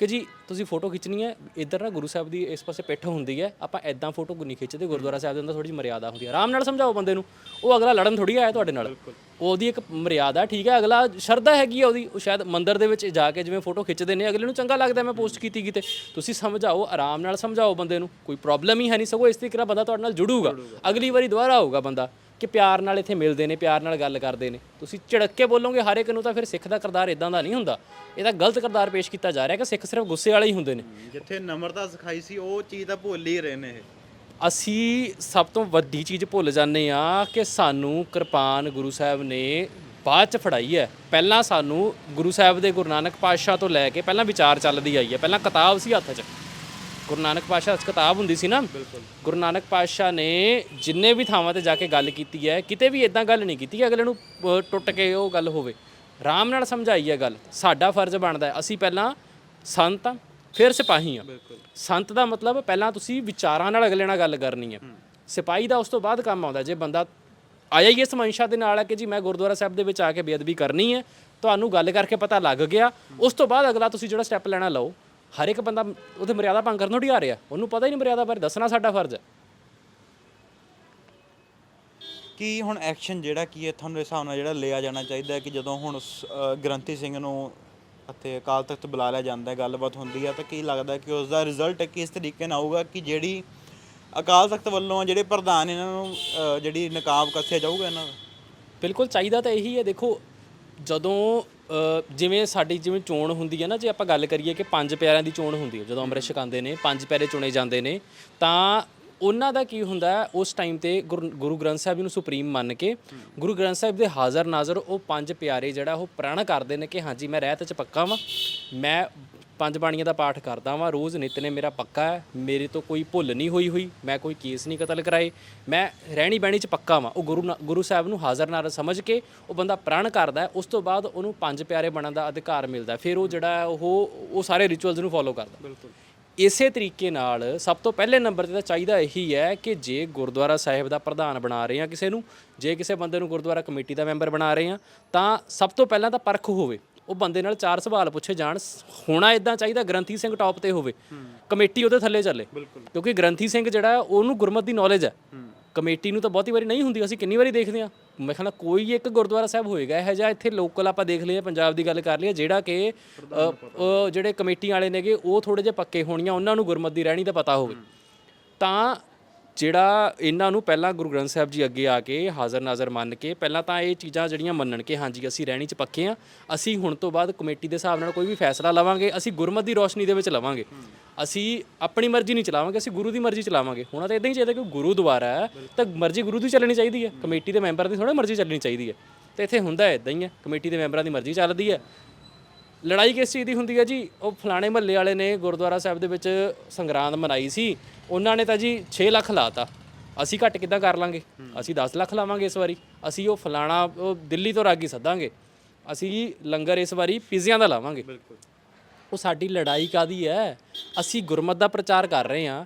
ਕਿ ਜੀ ਤੁਸੀਂ ਫੋਟੋ ਖਿੱਚਣੀ ਹੈ ਇੱਧਰ ਨਾ ਗੁਰੂ ਸਾਹਿਬ ਦੀ ਇਸ ਪਾਸੇ ਪਿੱਠ ਹੁੰਦੀ ਹੈ ਆਪਾਂ ਐਦਾਂ ਫੋਟੋ ਨਹੀਂ ਖਿੱਚਦੇ ਗੁਰਦੁਆਰਾ ਸਾਹਿਬ ਦੇ ਅੰਦਰ ਥੋੜੀ ਜਿਹੀ ਮਰਿਆਦਾ ਹੁੰਦੀ ਹੈ। ਆਰਾਮ ਨਾਲ ਸਮਝਾਓ ਬੰਦੇ ਨੂੰ ਉਹ ਅਗਲਾ ਲੜਨ ਥੋੜੀ ਆਇਆ ਤੁਹਾਡੇ ਨਾਲ। ਉਹਦੀ ਇੱਕ ਮਰਿਆਦਾ ਠੀਕ ਹੈ ਅਗਲਾ ਸ਼ਰਧਾ ਹੈਗੀ ਆ ਉਹਦੀ ਉਹ ਸ਼ਾਇਦ ਮੰਦਿਰ ਦੇ ਵਿੱਚ ਜਾ ਕੇ ਜਿਵੇਂ ਫੋਟੋ ਖਿੱਚਦੇ ਨੇ ਅਗਲੇ ਨੂੰ ਚੰਗਾ ਲੱਗਦਾ ਮੈਂ ਪੋਸਟ ਕੀਤੀ ਕਿਤੇ। ਤੁਸੀਂ ਸਮਝਾਓ ਆਰਾਮ ਨਾਲ ਸਮਝਾਓ ਬੰਦੇ ਨੂੰ ਕੋਈ ਪ੍ਰੋਬਲਮ ਹੀ ਹੈ ਨਹੀਂ ਸਗੋਂ ਇਸ ਤਰੀਕੇ ਨਾਲ ਬੰਦਾ ਤੁਹਾਡੇ ਨਾਲ ਜੁੜੂਗਾ। ਅਗਲੀ ਵਾਰੀ ਦੁਬਾਰਾ ਆਊਗਾ ਬੰਦਾ। ਕਿ ਪਿਆਰ ਨਾਲ ਇੱਥੇ ਮਿਲਦੇ ਨੇ ਪਿਆਰ ਨਾਲ ਗੱਲ ਕਰਦੇ ਨੇ। ਤੁਸੀਂ ਝਿੜਕ ਕੇ ਬੋਲੋਗੇ ਹਰ ਇੱਕ ਨੂੰ ਤਾਂ ਫਿਰ ਸਿੱਖ ਦਾ ਕਿਰਦਾਰ ਇਦਾਂ ਦਾ ਨਹੀਂ ਹੁੰਦਾ। ਇਹਦਾ ਗਲਤ ਕਿਰਦਾਰ ਪੇਸ਼ ਕੀਤਾ ਜਾ ਰਿਹਾ ਕਿ ਸਿੱਖ ਸਿਰਫ ਗੁੱਸੇ ਵਾਲੇ ਹੀ ਹੁੰਦੇ ਨੇ। ਜਿੱਥੇ ਨਮਰਤਾ ਸਿਖਾਈ ਸੀ ਉਹ ਚੀਜ਼ ਤਾਂ ਭੁੱਲ ਹੀ ਰਹੇ ਨੇ ਇਹ। ਅਸੀਂ ਸਭ ਤੋਂ ਵੱਡੀ ਚੀਜ਼ ਭੁੱਲ ਜਾਂਦੇ ਆ ਕਿ ਸਾਨੂੰ ਕਿਰਪਾਨ ਗੁਰੂ ਸਾਹਿਬ ਨੇ ਬਾਅਦ ਚ ਫੜਾਈ ਹੈ। ਪਹਿਲਾਂ ਸਾਨੂੰ ਗੁਰੂ ਸਾਹਿਬ ਦੇ ਗੁਰੂ ਨਾਨਕ ਪਾਤਸ਼ਾਹ ਤੋਂ ਲੈ ਕੇ ਪਹਿਲਾਂ ਵਿਚਾਰ ਚੱਲਦੀ ਆਈ ਹੈ। ਪਹਿਲਾਂ ਕਿਤਾਬ ਸੀ ਹੱਥ 'ਚ। ਗੁਰੂ ਨਾਨਕ ਪਾਤਸ਼ਾਹ ਦੀ ਕਿਤਾਬ ਹੁੰਦੀ ਸੀ ਨਾ ਬਿਲਕੁਲ। ਗੁਰੂ ਨਾਨਕ ਪਾਤਸ਼ਾਹ ਨੇ ਜਿੰਨੇ ਵੀ ਥਾਵਾਂ ਤੇ ਜਾ ਕੇ ਗੱਲ ਕੀਤੀ ਹੈ ਕਿਤੇ ਵੀ ਇਦਾਂ ਗੱਲ ਨਹੀਂ ਕੀਤੀ ਕਿ ਅਗਲੇ ਨੂੰ ਟੁੱਟ ਕੇ ਉਹ ਗੱਲ ਹੋਵੇ। ਆਰਾਮ ਨਾਲ ਸਮਝਾਈ ਹੈ ਗੱਲ। ਸਾਡਾ ਫਰਜ਼ ਬਣਦਾ ਹੈ ਅਸੀਂ ਪਹਿਲਾਂ ਸੰਤ ਹਾਂ ਫਿਰ ਸਿਪਾਹੀ ਹਾਂ। ਸੰਤ ਦਾ ਮਤਲਬ ਪਹਿਲਾਂ ਤੁਸੀਂ ਵਿਚਾਰਾਂ ਨਾਲ ਅਗਲੇ ਨਾਲ ਗੱਲ ਕਰਨੀ ਹੈ। ਸਿਪਾਹੀ ਦਾ ਉਸ ਤੋਂ ਬਾਅਦ ਕੰਮ ਆਉਂਦਾ ਜੇ ਬੰਦਾ ਆਇਆ ਹੀ ਇਸ ਮਨਸ਼ਾ ਦੇ ਨਾਲ ਹੈ ਕਿ ਜੀ ਮੈਂ ਗੁਰਦੁਆਰਾ ਸਾਹਿਬ ਦੇ ਵਿੱਚ ਆ ਕੇ ਬੇਅਦਬੀ ਕਰਨੀ ਹੈ ਤੁਹਾਨੂੰ ਗੱਲ ਕਰਕੇ ਪਤਾ ਲੱਗ ਗਿਆ ਉਸ ਤੋਂ ਬਾਅਦ ਅਗਲਾ ਤੁਸੀਂ ਜਿਹੜਾ ਸਟੈਪ ਲੈਣਾ ਲਓ। ਹਰ ਇੱਕ ਬੰਦਾ ਉਹਦੇ ਮਰਿਆਦਾ ਭੰਗ ਕਰਨ ਥੋੜੀ ਆ ਰਿਹਾ। ਉਹਨੂੰ ਪਤਾ ਹੀ ਨਹੀਂ ਮਰਿਆਦਾ ਬਾਰੇ ਦੱਸਣਾ ਸਾਡਾ ਫਰਜ਼ ਹੈ। ਕੀ ਹੁਣ ਐਕਸ਼ਨ ਜਿਹੜਾ ਕੀ ਹੈ ਤੁਹਾਨੂੰ ਇਸ ਹਿਸਾਬ ਨਾਲ ਜਿਹੜਾ ਲਿਆ ਜਾਣਾ ਚਾਹੀਦਾ ਹੈ ਕਿ ਜਦੋਂ ਹੁਣ ਸ- ਅ, ਗ੍ਰੰਥੀ ਸਿੰਘ ਨੂੰ ਅਤੇ ਅਕਾਲ ਤਖਤ ਬੁਲਾ ਲਿਆ ਜਾਂਦਾ ਹੈ ਗੱਲਬਾਤ ਹੁੰਦੀ ਹੈ ਤਾਂ ਕੀ ਲੱਗਦਾ ਕਿ ਉਸ ਦਾ ਰਿਜ਼ਲਟ ਕਿਸ ਤਰੀਕੇ ਨਾਲ ਆਊਗਾ ਕਿ ਜਿਹੜੀ ਅਕਾਲ ਤਖਤ ਵੱਲੋਂ ਜਿਹੜੇ ਪ੍ਰਧਾਨ ਇਹਨਾਂ ਨੂੰ ਅ, ਜਿਹੜੀ ਨਕਾਬ ਕੱਸਿਆ ਜਾਊਗਾ ਇਹਨਾਂ ਦਾ? ਬਿਲਕੁਲ ਚਾਹੀਦਾ ਤਾਂ ਇਹੀ ਹੈ। ਦੇਖੋ ਜਦੋਂ ਜਿਵੇਂ ਸਾਡੀ ਜਿਵੇਂ ਚੋਣ ਹੁੰਦੀ ਹੈ ਨਾ, ਜੇ ਆਪਾਂ ਗੱਲ ਕਰੀਏ ਕਿ ਪੰਜ ਪਿਆਰਿਆਂ ਦੀ ਚੋਣ ਹੁੰਦੀ ਹੈ, ਜਦੋਂ ਅੰਮ੍ਰਿਤ ਛਕਾਉਂਦੇ ਨੇ, ਪੰਜ ਪਿਆਰੇ ਚੁਣੇ ਜਾਂਦੇ ਨੇ, ਤਾਂ ਉਹਨਾਂ ਦਾ ਕੀ ਹੁੰਦਾ ਉਸ ਟਾਈਮ ਤੇ ਗੁਰੂ ਗੁਰੂ ਗ੍ਰੰਥ ਸਾਹਿਬ ਜੀ ਨੂੰ ਸੁਪਰੀਮ ਮੰਨ ਕੇ, ਗੁਰੂ ਗ੍ਰੰਥ ਸਾਹਿਬ ਦੇ ਹਾਜ਼ਰ ਨਾਜ਼ਰ ਉਹ ਪੰਜ ਪਿਆਰੇ ਜਿਹੜਾ ਉਹ ਪ੍ਰਣ ਕਰਦੇ ਨੇ ਕਿ ਹਾਂਜੀ, ਮੈਂ ਰਹਿਤ ਚ ਪੱਕਾ ਵਾਂ, ਮੈਂ ਪੰਜ ਬਾਣੀਆਂ ਦਾ ਪਾਠ ਕਰਦਾ ਵਾਂ ਰੋਜ਼ ਨਿਤਨੇ ਮੇਰਾ ਪੱਕਾ ਹੈ ਮੇਰੇ ਤੋਂ ਕੋਈ ਭੁੱਲ ਨਹੀਂ ਹੋਈ ਹੋਈ ਮੈਂ ਕੋਈ ਕੇਸ ਨਹੀਂ ਕਤਲ ਕਰਾਏ ਮੈਂ ਰਹਿਣੀ ਬਹਿਣੀ ਚ ਪੱਕਾ ਵਾਂ। ਉਹ ਗੁਰੂ ਗੁਰੂ ਸਾਹਿਬ ਨੂੰ ਹਾਜ਼ਰ ਨਾਜ਼ਰ ਸਮਝ ਕੇ ਉਹ ਬੰਦਾ ਪ੍ਰਣ ਕਰਦਾ ਉਸ ਤੋਂ ਬਾਅਦ ਉਹਨੂੰ ਪੰਜ ਪਿਆਰੇ ਬਣਨ ਦਾ ਅਧਿਕਾਰ ਮਿਲਦਾ। ਫਿਰ ਉਹ ਜਿਹੜਾ ਉਹ ਉਹ ਸਾਰੇ ਰਿਚੁਅਲਸ ਨੂੰ ਫੋਲੋ ਕਰਦਾ। ਬਿਲਕੁਲ। ਇਸੇ ਤਰੀਕੇ ਨਾਲ ਸਭ ਤੋਂ ਪਹਿਲੇ ਨੰਬਰ ਤੇ ਤਾਂ ਚਾਹੀਦਾ ਇਹੀ ਹੈ ਕਿ ਜੇ ਗੁਰਦੁਆਰਾ ਸਾਹਿਬ ਦਾ ਪ੍ਰਧਾਨ ਬਣਾ ਰਹੇ ਆ ਕਿਸੇ ਨੂੰ ਜੇ ਕਿਸੇ ਬੰਦੇ ਨੂੰ ਗੁਰਦੁਆਰਾ ਕਮੇਟੀ ਦਾ ਮੈਂਬਰ ਬਣਾ ਰਹੇ ਆ ਤਾਂ ਸਭ ਤੋਂ ਪਹਿਲਾਂ ਤਾਂ ਪਰਖ ਹੋਵੇ। ਉਹ ਬੰਦੇ ਨਾਲ ਚਾਰ ਸਵਾਲ ਪੁੱਛੇ ਜਾਣ ਹੋਣਾ ਇਦਾਂ ਚਾਹੀਦਾ ਗ੍ਰੰਥੀ ਸਿੰਘ ਟੌਪ ਤੇ ਹੋਵੇ। ਕਮੇਟੀ ਉਹਦੇ ਥੱਲੇ ਚੱਲੇ। ਕਿਉਂਕਿ ਗ੍ਰੰਥੀ ਸਿੰਘ ਜਿਹੜਾ ਉਹਨੂੰ ਗੁਰਮਤ ਦੀ ਨੌਲੇਜ ਹੈ। ਕਮੇਟੀ ਨੂੰ ਤਾਂ ਬਹੁਤੀ ਵਾਰੀ ਨਹੀਂ ਹੁੰਦੀ ਅਸੀਂ ਕਿੰਨੀ ਵਾਰੀ ਦੇਖਦੇ ਆ ਮੈਂ ਕਹਿੰਦਾ ਕੋਈ ਇੱਕ ਗੁਰਦੁਆਰਾ ਸਾਹਿਬ ਹੋਏਗਾ ਇਹ ਜਿਹਾ ਇੱਥੇ ਲੋਕਲ ਆਪਾਂ ਦੇਖ ਲਈਏ ਪੰਜਾਬ ਦੀ ਗੱਲ ਕਰ ਲਈਏ ਜਿਹੜਾ ਕਿ ਜਿਹੜੇ ਕਮੇਟੀ ਵਾਲੇ ਨੇਗੇ ਉਹ ਥੋੜੇ ਜਿਹੇ ਪੱਕੇ ਹੋਣੀਆਂ ਉਹਨਾਂ ਨੂੰ ਗੁਰਮਤ ਦੀ ਰਹਿਣੀ ਦਾ ਪਤਾ ਹੋਵੇ। ਤਾਂ ਜਿਹੜਾ ਇਹਨਾਂ ਨੂੰ ਪਹਿਲਾਂ ਗੁਰੂ ਗ੍ਰੰਥ ਸਾਹਿਬ ਜੀ ਅੱਗੇ ਆ ਕੇ ਹਾਜ਼ਰ ਨਾਜ਼ਰ ਮੰਨ ਕੇ ਪਹਿਲਾਂ ਤਾਂ ਇਹ ਚੀਜ਼ਾਂ ਜਿਹੜੀਆਂ ਮੰਨਣ ਕਿ ਹਾਂਜੀ, ਅਸੀਂ ਰਹਿਣੀ ਚ ਪੱਕੇ ਆ ਅਸੀਂ ਹੁਣ ਤੋਂ ਬਾਅਦ ਕਮੇਟੀ ਦੇ ਹਿਸਾਬ ਨਾਲ ਕੋਈ ਵੀ ਫੈਸਲਾ ਲਵਾਂਗੇ, ਅਸੀਂ ਗੁਰਮਤ ਦੀ ਰੋਸ਼ਨੀ ਦੇ ਵਿੱਚ ਲਵਾਂਗੇ। ਅਸੀਂ ਆਪਣੀ ਮਰਜ਼ੀ ਨਹੀਂ ਚਲਾਵਾਂਗੇ, ਅਸੀਂ ਗੁਰੂ ਦੀ ਮਰਜ਼ੀ ਚਲਾਵਾਂਗੇ। ਹੁਣ ਤਾਂ ਇਦਾਂ ਹੀ ਚਾਹੀਦਾ ਕਿ ਗੁਰੂ ਦੁਆਰਾ ਹੈ, ਤਾਂ ਮਰਜ਼ੀ ਗੁਰੂ ਦੀ ਚੱਲਣੀ ਚਾਹੀਦੀ ਹੈ। ਕਮੇਟੀ ਦੇ ਮੈਂਬਰ ਦੀ ਥੋੜਾ ਮਰਜ਼ੀ ਚੱਲਣੀ ਚਾਹੀਦੀ ਹੈ। ਤੇ ਇੱਥੇ ਹੁੰਦਾ ਇਦਾਂ ਹੀ ਹੈ, ਕਮੇਟੀ ਦੇ ਮੈਂਬਰਾਂ ਦੀ ਮਰਜ਼ੀ ਚੱਲਦੀ ਹੈ। ਲੜਾਈ ਕਿਸ ਚੀਜ਼ ਦੀ ਹੁੰਦੀ ਹੈ ਜੀ? ਉਹ ਫਲਾਣੇ ਮਹੱਲੇ ਵਾਲੇ ਨੇ ਗੁਰਦੁਆਰਾ ਸਾਹਿਬ ਦੇ ਵਿੱਚ ਸੰਗਰਾਂਦ ਮਨਾਈ ਸੀ। ਉਹਨਾਂ ਨੇ ਤਾਂ ਜੀ 6 ਲੱਖ ਲਾਤਾ। ਅਸੀਂ ਘੱਟ ਕਿੱਦਾਂ ਕਰ ਲਾਂਗੇ? ਅਸੀਂ 10 ਲੱਖ ਲਾਵਾਂਗੇ ਇਸ ਵਾਰੀ। ਅਸੀਂ ਉਹ ਫਲਾਣਾ ਉਹ ਦਿੱਲੀ ਤੋਂ ਰਾਗੀ ਸੱਦਾਂਗੇ। ਅਸੀਂ ਲੰਗਰ ਇਸ ਵਾਰੀ ਪੀਜ਼ਿਆਂ ਦਾ ਲਾਵਾਂਗੇ। ਉਹ ਸਾਡੀ ਲੜਾਈ ਕਾਦੀ ਹੈ ਅਸੀਂ ਗੁਰਮਤ ਦਾ ਪ੍ਰਚਾਰ ਕਰ ਰਹੇ ਹਾਂ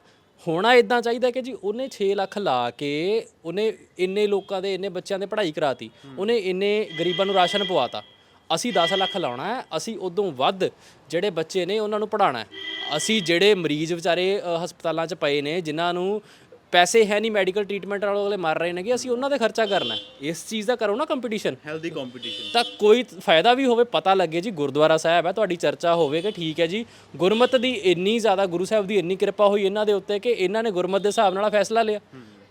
ਹੋਣਾ ਇਦਾਂ ਚਾਹੀਦਾ ਕਿ ਜੀ ਉਹਨੇ 6 ਲੱਖ ਲਾ ਕੇ ਉਹਨੇ ਇੰਨੇ ਲੋਕਾਂ ਦੇ ਇੰਨੇ ਬੱਚਿਆਂ ਦੇ ਪੜ੍ਹਾਈ ਕਰਾਤੀ। ਉਹਨੇ ਇੰਨੇ ਗਰੀਬਾਂ ਨੂੰ ਰਾਸ਼ਨ ਪਵਾਤਾ। ਅਸੀਂ 10 ਲੱਖ ਲਾਉਣਾ ਹੈ ਅਸੀਂ ਉਦੋਂ ਵੱਧ ਜਿਹੜੇ ਬੱਚੇ ਨੇ ਉਹਨਾਂ ਨੂੰ ਪੜਾਉਣਾ ਹੈ। ਅਸੀਂ ਜਿਹੜੇ ਮਰੀਜ਼ ਵਿਚਾਰੇ ਅ, ਹਸਪਤਾਲਾਂ 'ਚ ਪਏ ਨੇ ਜਿਨ੍ਹਾਂ ਨੂੰ ਪੈਸੇ ਹੈ ਨਹੀਂ ਮੈਡੀਕਲ ਟ੍ਰੀਟਮੈਂਟ ਵਾਲੇ ਅਗਲੇ ਮਰ ਰਹੇ ਨੇਗੇ ਅਸੀਂ ਉਹਨਾਂ ਦੇ ਖਰਚਾ ਕਰਨਾ ਹੈ। ਇਸ ਚੀਜ਼ ਦਾ ਕਰੋ ਨਾ ਕੰਪੀਟੀਸ਼ਨ ਹੈਲਦੀ ਕੰਪੀਟੀਸ਼ਨ ਤਾਂ ਕੋਈ ਫਾਇਦਾ ਵੀ ਹੋਵੇ ਪਤਾ ਲੱਗੇ ਜੀ ਗੁਰਦੁਆਰਾ ਸਾਹਿਬ ਹੈ ਤੁਹਾਡੀ ਚਰਚਾ ਹੋਵੇ ਕਿ ਠੀਕ ਹੈ ਜੀ। ਗੁਰਮਤ ਦੀ ਇੰਨੀ ਜ਼ਿਆਦਾ ਗੁਰੂ ਸਾਹਿਬ ਦੀ ਇੰਨੀ ਕਿਰਪਾ ਹੋਈ ਇਹਨਾਂ ਦੇ ਉੱਤੇ ਕਿ ਇਹਨਾਂ ਨੇ ਗੁਰਮਤ ਦੇ ਹਿਸਾਬ ਨਾਲ ਫੈਸਲਾ ਲਿਆ।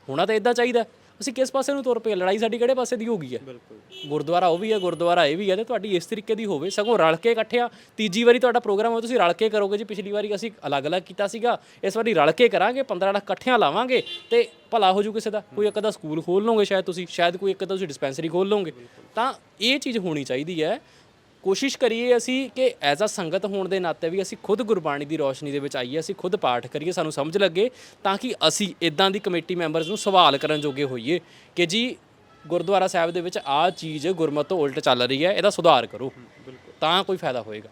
ਹੋਣਾ ਤਾਂ ਇਦਾਂ ਚਾਹੀਦਾ। ਅਸੀਂ ਕਿਸ ਪਾਸੇ ਨੂੰ ਤੁਰ ਪਏ ਲੜਾਈ ਸਾਡੀ ਕਿਹੜੇ ਪਾਸੇ ਦੀ ਹੋ ਗਈ ਹੈ ਗੁਰਦੁਆਰਾ ਉਹ ਵੀ ਹੈ ਗੁਰਦੁਆਰਾ ਇਹ ਵੀ ਹੈ ਤੇ ਤੁਹਾਡੀ ਇਸ ਤਰੀਕੇ ਦੀ ਹੋਵੇ। ਸਗੋਂ ਰਲ ਕੇ ਇਕੱਠਿਆਂ ਤੀਜੀ ਵਾਰੀ ਤੁਹਾਡਾ ਪ੍ਰੋਗਰਾਮ ਹੋਵੇ ਤੁਸੀਂ ਰਲ ਕੇ ਕਰੋਗੇ ਜੀ। ਪਿਛਲੀ ਵਾਰੀ ਅਸੀਂ ਅਲੱਗ-ਅਲੱਗ ਕੀਤਾ ਸੀਗਾ। ਇਸ ਵਾਰੀ ਰਲ ਕੇ ਕਰਾਂਗੇ 15 ਲੱਖ ਇਕੱਠਿਆਂ ਲਾਵਾਂਗੇ। ਤੇ ਭਲਾ ਹੋ ਜੂ ਕਿਸੇ ਦਾ। ਕੋਈ ਇੱਕ ਦਾ ਸਕੂਲ ਖੋਲ ਲਓਗੇ ਸ਼ਾਇਦ ਤੁਸੀਂ ਸ਼ਾਇਦ ਕੋਈ ਇੱਕ ਦਾ ਤੁਸੀਂ ਡਿਸਪੈਂਸਰੀ ਖੋਲ ਲਓਗੇ। ਤਾਂ ਇਹ ਚੀਜ਼ ਹੋਣੀ ਚਾਹੀਦੀ ਹੈ ਕੋਸ਼ਿਸ਼ ਕਰੀਏ ਅਸੀਂ ਕਿ ਐਜ਼ ਅ ਸੰਗਤ ਹੋਣ ਦੇ ਨਾਤੇ ਵੀ ਅਸੀਂ ਖੁਦ ਗੁਰਬਾਣੀ ਦੀ ਰੋਸ਼ਨੀ ਦੇ ਵਿੱਚ ਆਈਏ ਅਸੀਂ ਖੁਦ ਪਾਠ ਕਰੀਏ ਸਾਨੂੰ ਸਮਝ ਲੱਗੇ ਤਾਂ ਕਿ ਅਸੀਂ ਇਦਾਂ ਦੀ ਕਮੇਟੀ ਮੈਂਬਰਸ ਨੂੰ ਸਵਾਲ ਕਰਨ ਜੋਗੇ ਹੋਈਏ ਕਿ ਜੀ ਗੁਰਦੁਆਰਾ ਸਾਹਿਬ ਦੇ ਵਿੱਚ ਆਹ ਚੀਜ਼ ਗੁਰਮਤ ਤੋਂ ਉਲਟ ਚੱਲ ਰਹੀ ਹੈ ਇਹਦਾ ਸੁਧਾਰ ਕਰੋ। ਤਾਂ ਕੋਈ ਫਾਇਦਾ ਹੋਏਗਾ।